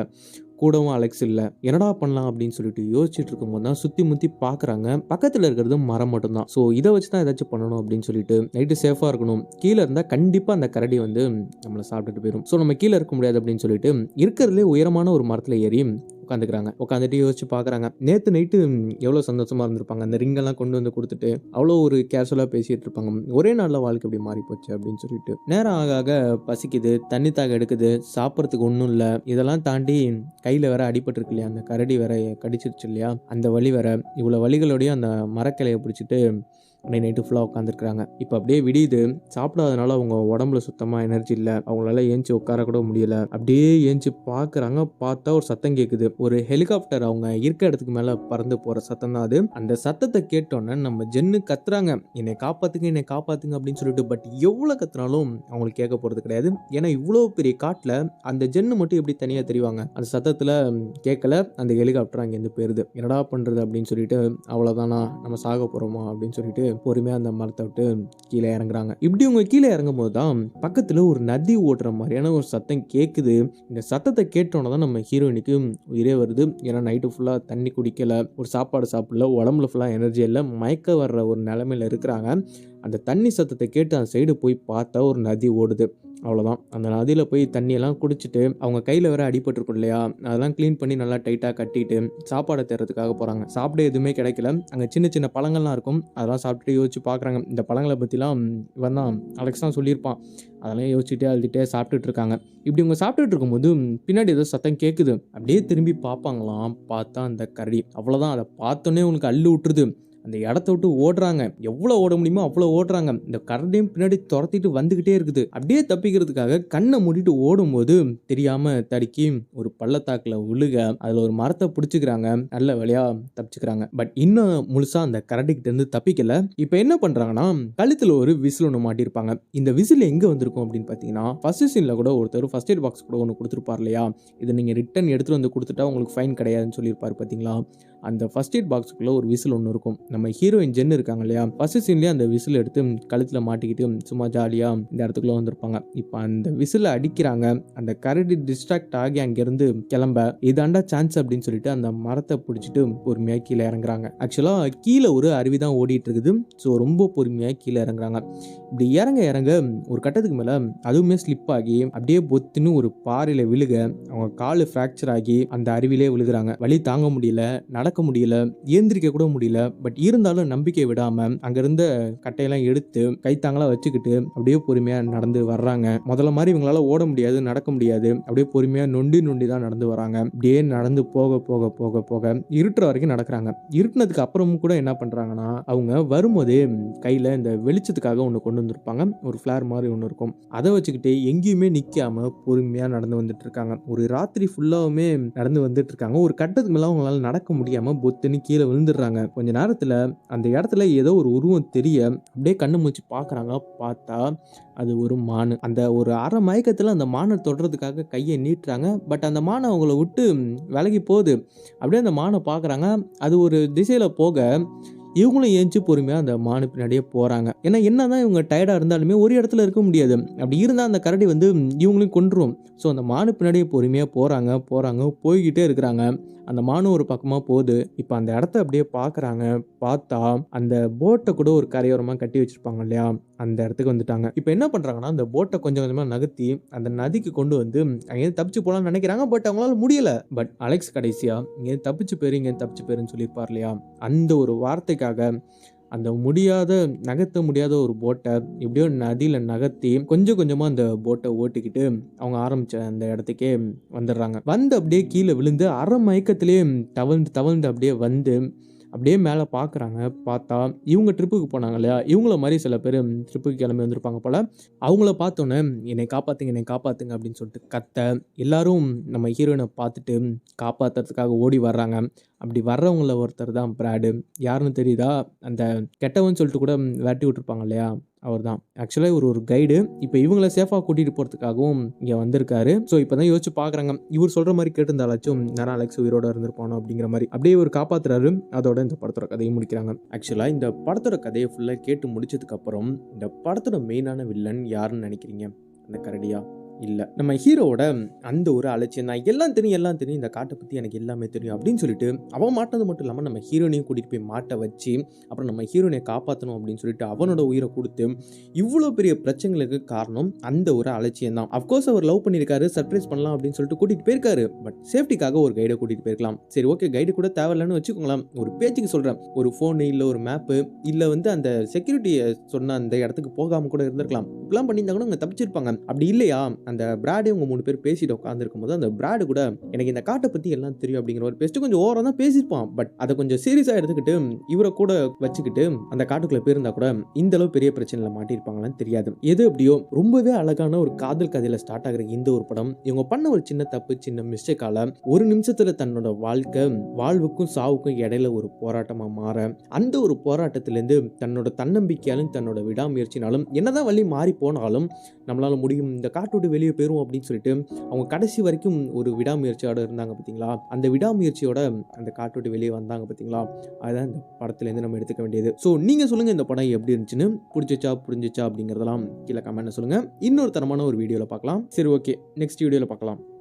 கூடவும் அலெக்ஸ் இல்லை. என்னடா பண்ணலாம் அப்படின்னு சொல்லிட்டு யோசிச்சுட்டு இருக்கும்போது தான் சுற்றி முற்றி பார்க்குறாங்க பக்கத்தில் இருக்கிறது மரம் மட்டும்தான். ஸோ இதை வச்சு தான் ஏதாச்சும் பண்ணணும் அப்படின்னு சொல்லிட்டு நைட்டு சேஃபாக இருக்கணும். கீழே இருந்தால் கண்டிப்பாக அந்த கரடி வந்து நம்மளை சாப்பிட்டுட்டு போயிடும் ஸோ நம்ம கீழே இருக்க முடியாது அப்படின்னு சொல்லிட்டு இருக்கிறதுலே உயரமான ஒரு மரத்தில் ஏறி உட்காந்துக்கிறாங்க. உட்காந்துட்டு யோசிச்சு பார்க்குறாங்க. நேற்று நைட்டு எவ்வளோ சந்தோஷமாக இருந்திருப்பாங்க. அந்த ரிங்கெல்லாம் கொண்டு வந்து கொடுத்துட்டு அவ்வளோ ஒரு கேஷுவலாக பேசிகிட்டு இருப்பாங்க. ஒரே நாளில் வாழ்க்கை இப்படி மாறி போச்சு அப்படின்னு சொல்லிட்டு. நேரம் ஆக ஆக பசிக்குது தண்ணி தாக எடுக்குது சாப்பிட்றதுக்கு ஒன்றும் இல்லை. இதெல்லாம் தாண்டி கையில் வேற அடிபட்டுருக்கு இல்லையா? அந்த கரடி வேற கடிச்சிருச்சு இல்லையா? அந்த வலி வேற. இவ்வளோ வலிகளோடய அந்த மரக்கிளையை பிடிச்சிட்டு அன்னைக்கு நைட்டு ஃபுல்லாக உட்காந்துருக்குறாங்க இப்போ அப்படியே விடியுது. சாப்பிடாதனால அவங்க உடம்புல சுத்தமாக எனர்ஜி இல்லை. அவங்களால ஏஞ்சி உட்கார கூட முடியல. அப்படியே ஏஞ்சி பார்க்குறாங்க பார்த்தா ஒரு சத்தம் கேட்குது ஒரு ஹெலிகாப்டர் அவங்க இருக்க இடத்துக்கு மேலே பறந்து போகிற சத்தம் தான் அது. அந்த சத்தத்தை கேட்டோன்னே நம்ம ஜென்னு கத்துறாங்க. என்னை காப்பாற்றுங்க என்னை காப்பாற்றுங்க அப்படின்னு சொல்லிட்டு. பட் எவ்வளோ கத்துனாலும் அவங்களுக்கு கேட்க போகிறது கிடையாது. ஏன்னா இவ்வளோ பெரிய காட்டில் அந்த ஜென்னு மட்டும் எப்படி தனியாக தெரிவாங்க? அந்த சத்தத்தில் கேட்கல. அந்த ஹெலிகாப்டர் அங்கேருந்து போயிருது. என்னடா பண்ணுறது அப்படின்னு சொல்லிட்டு அவ்வளோதானா நம்ம சாக போகிறோமா அப்படின்னு சொல்லிட்டு பொறுமையாக அந்த மரத்தை விட்டு கீழே இறங்குறாங்க. இப்படி இவங்க கீழே இறங்கும் போது தான் பக்கத்தில் ஒரு நதி ஓட்டுற மாதிரியான ஒரு சத்தம் கேட்குது இந்த சத்தத்தை கேட்டோன்னே தான் நம்ம ஹீரோயினுக்கு உயிரே வருது. ஏன்னா நைட்டு ஃபுல்லாக தண்ணி குடிக்கல ஒரு சாப்பாடு சாப்பிடல உடம்புல ஃபுல்லாக எனர்ஜி இல்லை மயக்க வர்ற ஒரு நிலமையில இருக்கிறாங்க. அந்த தண்ணி சத்தத்தை கேட்டு அந்த சைடு போய் பார்த்தா ஒரு நதி ஓடுது. அவ்வளோதான் அந்த நதியில் போய் தண்ணியெல்லாம் குடிச்சிட்டு அவங்க கையில் வேற அடிபட்டிருக்கும் இல்லையா? அதெல்லாம் க்ளீன் பண்ணி நல்லா டைட்டாக கட்டிட்டு சாப்பாடை தேடுறதுக்காக போகிறாங்க சாப்பிட எதுவுமே கிடைக்கல. அங்கே சின்ன சின்ன பழங்கள்லாம் இருக்கும். அதெல்லாம் சாப்பிட்டுட்டு யோசிச்சு பார்க்குறாங்க இந்த பழங்களை பற்றிலாம் இவன் தான் அலெக்ஸ் தான் சொல்லியிருப்பான். அதெல்லாம் யோசிச்சுட்டே அழுதுகிட்டே சாப்பிட்டுட்டு இருக்காங்க. இப்படி இவங்க சாப்பிட்டுட்டு இருக்கும்போது பின்னாடி ஏதோ சத்தம் கேட்குது அப்படியே திரும்பி பார்ப்பாங்களாம். பார்த்தா அந்த கரடி. அவ்வளோதான் அதை பார்த்தோன்னே உனக்கு அள்ளு விட்டுருது. அந்த இடத்த விட்டு ஓடுறாங்க. எவ்வளோ ஓட முடியுமோ அவ்வளோ ஓடுறாங்க. இந்த கரண்டையும் பின்னாடி துரத்திட்டு வந்துக்கிட்டே இருக்குது. அப்படியே தப்பிக்கிறதுக்காக கண்ணை மூடிட்டு ஓடும்போது தெரியாம தடுக்கி ஒரு பள்ளத்தாக்கில் உழுக அதில் ஒரு மரத்தை பிடிச்சிக்கிறாங்க. நல்ல வழியா தப்பிச்சுக்கிறாங்க. பட் இன்னும் முழுசா அந்த கரடிக்கிட்ட இருந்து தப்பிக்கல. இப்போ என்ன பண்றாங்கன்னா கழுத்துல ஒரு விசில் ஒன்று மாட்டியிருப்பாங்க. இந்த விசில் எங்க வந்திருக்கும் அப்படின்னு பார்த்தீங்கன்னா ஃபர்ஸ்ட் சீன்ல கூட ஒருத்தர் ஃபர்ஸ்ட் எய்ட் பாக்ஸ் கூட ஒன்று கொடுத்துருப்பார் இல்லையா? இதை நீங்க ரிட்டன் எடுத்துட்டு வந்து கொடுத்துட்டா உங்களுக்கு ஃபைன் கிடையாதுன்னு சொல்லியிருப்பாரு பார்த்தீங்களா அந்த ஃபர்ஸ்ட் எய்ட் பாக்ஸுக்குள்ளே ஒரு விசில் ஒன்று இருக்கும். நம்ம ஹீரோயின் ஜென் இருக்காங்க இல்லையா? ஃபர்ஸ்ட் சீன்லேயே அந்த விசில் எடுத்து கழுத்தில் மாட்டிக்கிட்டு சும்மா ஜாலியாக இந்த இடத்துக்குள்ள வந்திருப்பாங்க. இப்போ அந்த விசில் அடிக்கிறாங்க. அந்த கரடி டிஸ்ட்ராக்ட் ஆகி அங்கேருந்து கிளம்ப இதாண்டா சான்ஸ் அப்படின்னு சொல்லிட்டு அந்த மரத்தை பிடிச்சிட்டு பொறுமையாக கீழே இறங்குறாங்க. ஆக்சுவலாக கீழே ஒரு அருவி தான் ஓடிட்டு இருக்குது ஸோ ரொம்ப பொறுமையாக கீழே இறங்குறாங்க. இப்படி இறங்க இறங்க ஒரு கட்டத்துக்கு மேலே அதுவுமே ஸ்லிப் ஆகி அப்படியே பொத்துன்னு ஒரு பாறையில் விழுக அவங்க காலு ஃப்ராக்சர் ஆகி அந்த அருவிலே விழுகிறாங்க. வழி தாங்க முடியல. நடக்க முடியல ஏந்திரிக்க கூட முடியல பட் இருந்தாலும் நம்பிக்கை விடாம அங்கேருந்த கட்டையெல்லாம் எடுத்து கைத்தாங்களா வச்சுக்கிட்டு அப்படியே பொறுமையா நடந்து வர்றாங்க. முதல்ல மாதிரி இவங்களால ஓட முடியாது நடக்க முடியாது. அப்படியே பொறுமையா நொண்டி நொண்டி தான் நடந்து வராங்க. அப்படியே நடந்து போக போக போக போக இருட்டுற வரைக்கும் நடக்கிறாங்க. இருட்டினதுக்கு அப்புறமும் கூட என்ன பண்றாங்கன்னா அவங்க வரும்போதே கையில இந்த வெளிச்சத்துக்காக ஒன்று கொண்டு வந்திருப்பாங்க. ஒரு ஃபிளார் மாதிரி ஒன்று இருக்கும். அதை வச்சுக்கிட்டு எங்கேயுமே நிற்காம பொறுமையா நடந்து வந்துட்டு இருக்காங்க. ஒரு ராத்திரி ஃபுல்லாவுமே நடந்து வந்துட்டு இருக்காங்க. ஒரு கட்டத்துக்கு மேலே அவங்களால நடக்க முடியாது. முடியாம பொத்துன்னு கீழே விழுந்துடுறாங்க. கொஞ்ச நேரத்துல அந்த இடத்துல ஏதோ ஒரு உருவம் தெரிய அப்படியே கண்ணு மூச்சு பார்க்குறாங்க. பார்த்தா அது ஒரு மானு. அந்த ஒரு அரை மயக்கத்தில் அந்த மானை தொடுறதுக்காக கையை நீட்டுறாங்க. பட் அந்த மானை அவங்கள விட்டு விலகி போகுது. அப்படியே அந்த மானை பார்க்குறாங்க. அது ஒரு திசையில் போக இவங்களும் ஏஞ்சி பொறுமையாக அந்த மானு பின்னாடியே போகிறாங்க ஏன்னா என்னதான் இவங்க டயர்டாக இருந்தாலுமே ஒரு இடத்துல இருக்க முடியாது. அப்படி இருந்தால் அந்த கரடி வந்து இவங்களையும் கொன்றும் ஸோ அந்த மானு பின்னாடியே பொறுமையாக போகிறாங்க போகிறாங்க போய்கிட்டே இருக்கிறாங்க. அந்த மானு ஒரு பக்கமாக போகுது. இப்போ அந்த இடத்த அப்படியே பார்க்குறாங்க பார்த்தா அந்த போட்டை கூட ஒரு கரையோரமாக கட்டி வச்சுருப்பாங்க இல்லையா? அந்த இடத்துக்கு வந்துட்டாங்க. இப்போ என்ன பண்ணுறாங்கன்னா அந்த போட்டை கொஞ்சம் கொஞ்சமாக நகர்த்தி அந்த நதிக்கு கொண்டு வந்து அங்கேருந்து தப்பிச்சு போகலாம்னு நினைக்கிறாங்க பட் அவங்களால முடியலை. பட் அலெக்ஸ் கடைசியாக இங்கே தப்பிச்சு போயிரு இங்கே தப்பிச்சு போயிருன்னு சொல்லியிருப்பார் இல்லையா? அந்த ஒரு வார்த்தைக்காக அந்த முடியாத நகர்த்த முடியாத ஒரு போட்டை எப்படியோ நதியில் நகர்த்தி கொஞ்சம் கொஞ்சமாக அந்த போட்டை ஓட்டிக்கிட்டு அவங்க ஆரம்பித்த அந்த இடத்துக்கே வந்துடுறாங்க. வந்து அப்படியே கீழே விழுந்து அரை மயக்கத்திலே தவழ்ந்து தவழ்ந்து அப்படியே வந்து அப்படியே மேலே பார்க்குறாங்க பார்த்தா இவங்க ட்ரிப்புக்கு போனாங்க இல்லையா? இவங்கள மாதிரி சில பேர் ட்ரிப்புக்கு கிளம்பி வந்திருப்பாங்க போல். அவங்கள பார்த்தோன்னே என்னை காப்பாற்றுங்க என்னை காப்பாற்றுங்க அப்படின்னு சொல்லிட்டு கத்த எல்லாரும் நம்ம ஹீரோயினை பார்த்துட்டு காப்பாற்றுறதுக்காக ஓடி வர்றாங்க. அப்படி வர்றவங்கள ஒருத்தர் தான் பிராடு. யாருன்னு தெரியுதா? அந்த கெட்டவன் சொல்லிட்டு கூட விரட்டி விட்டுருப்பாங்க இல்லையா? அவர் தான் ஆக்சுவலாக இவர் ஒரு கைடு இப்போ இவங்கள சேஃபாக கூட்டிகிட்டு போகிறதுக்காகவும் இங்கே வந்திருக்காரு. ஸோ இப்போ தான் யோசிச்சு பார்க்குறாங்க இவர் சொல்கிற மாதிரி கேட்டிருந்தாலாச்சும் நேரம் அலெக்ஸ் உயிரோட இருந்திருப்பானோ? அப்படிங்கிற மாதிரி. அப்படியே இவர் காப்பாற்றுறாரு அதோட இந்த படத்தோட கதையை முடிக்கிறாங்க. ஆக்சுவலாக இந்த படத்தோட கதையை ஃபுல்லாக கேட்டு முடிச்சதுக்கப்புறம் இந்த படத்தோட மெயினான வில்லன் யாருன்னு நினைக்கிறீங்க? அந்த கரடியா? இல்லை. நம்ம ஹீரோவோட அந்த ஒரு அலட்சியம் தான் எல்லாம் தெரியும் எல்லாம் தெரியும் இந்த காட்டை பற்றி எனக்கு எல்லாமே தெரியும் அப்படின்னு சொல்லிட்டு அவன் மாட்டினது மட்டும் இல்லாமல் நம்ம ஹீரோனையும் கூட்டிகிட்டு போய் மாட்ட வச்சு அப்புறம் நம்ம ஹீரோனை காப்பாற்றணும் அப்படின்னு சொல்லிட்டு அவனோட உயிரை கொடுத்து இவ்வளோ பெரிய பிரச்சனைகளுக்கு காரணம் அந்த ஒரு அலட்சியம் தான். அஃப்கோர்ஸ் அவர் லவ் பண்ணியிருக்காரு சர்ப்ரைஸ் பண்ணலாம் அப்படின்னு சொல்லிட்டு கூட்டிகிட்டு போயிருக்காரு. பட் சேஃப்டிக்காக ஒரு கைடை கூட்டிகிட்டு போயிருக்கலாம். சரி ஓகே கைடு கூட தேவையில்லைன்னு வச்சுக்கோங்களேன். ஒரு பேச்சுக்கு சொல்கிறேன் ஒரு ஃபோனு இல்லை ஒரு மேப்பு இல்லை வந்து அந்த செக்யூரிட்டியை சொன்ன அந்த இடத்துக்கு போகாமல் கூட இருந்திருக்கலாம். இப்படிலாம் பண்ணியிருந்தாங்கன்னா அவங்க தப்பிச்சிருப்பாங்க. அப்படி இல்லையா? அந்த பிராடே இவங்க மூணு பேர் பேசிட்டு உட்காந்துருக்கும் போது அந்த பிராடு கூட எனக்கு இந்த காட்டை பற்றி எல்லாம் தெரியும் அப்படிங்கிற ஒரு பெஸ்ட்டு கொஞ்சம் ஓரம் தான் பேசியிருப்பான். பட் அதை கொஞ்சம் சீரியஸாக எடுத்துக்கிட்டு இவரை கூட வச்சுக்கிட்டு அந்த காட்டுக்குள்ளே போயிருந்தா கூட இந்த அளவு பெரிய பிரச்சனையில் மாட்டியிருப்பாங்களான்னு தெரியாது. எது எப்படியோ ரொம்பவே அழகான ஒரு காதல் கதையில் ஸ்டார்ட் ஆகிற இந்த ஒரு படம் இவங்க பண்ண ஒரு சின்ன தப்பு சின்ன மிஸ்டேக்கால ஒரு நிமிஷத்தில் தன்னோட வாழ்க்கை வாழ்வுக்கும் சாவுக்கும் இடையில ஒரு போராட்டமாக மாற அந்த ஒரு போராட்டத்திலேருந்து தன்னோட தன்னம்பிக்கையாலும் தன்னோட விடாமுயற்சினாலும் என்னதான் வழி மாறி போனாலும் நம்மளால் முடியும். இந்த காட்டு விட்டு வெளியே போயிடும் அப்படின்னு சொல்லிட்டு அவங்க கடைசி வரைக்கும் ஒரு விடாமுயற்சியோட இருந்தாங்க பார்த்தீங்களா அந்த விடாமுயற்சியோட அந்த காட்டு விட்டு வெளியே வந்தாங்க பார்த்தீங்களா அதுதான் இந்த படத்துலேருந்து நம்ம எடுத்துக்க வேண்டியது. ஸோ நீங்கள் சொல்லுங்கள் இந்த படம் எப்படி இருந்துச்சுன்னு பிடிச்சிச்சா புரிஞ்சிச்சா அப்படிங்கிறதெல்லாம் கீழே கமெண்ட்ல சொல்லுங்கள் இன்னொரு தரமான ஒரு வீடியோவில் பார்க்கலாம் சரி ஓகே நெக்ஸ்ட் வீடியோவில் பார்க்கலாம்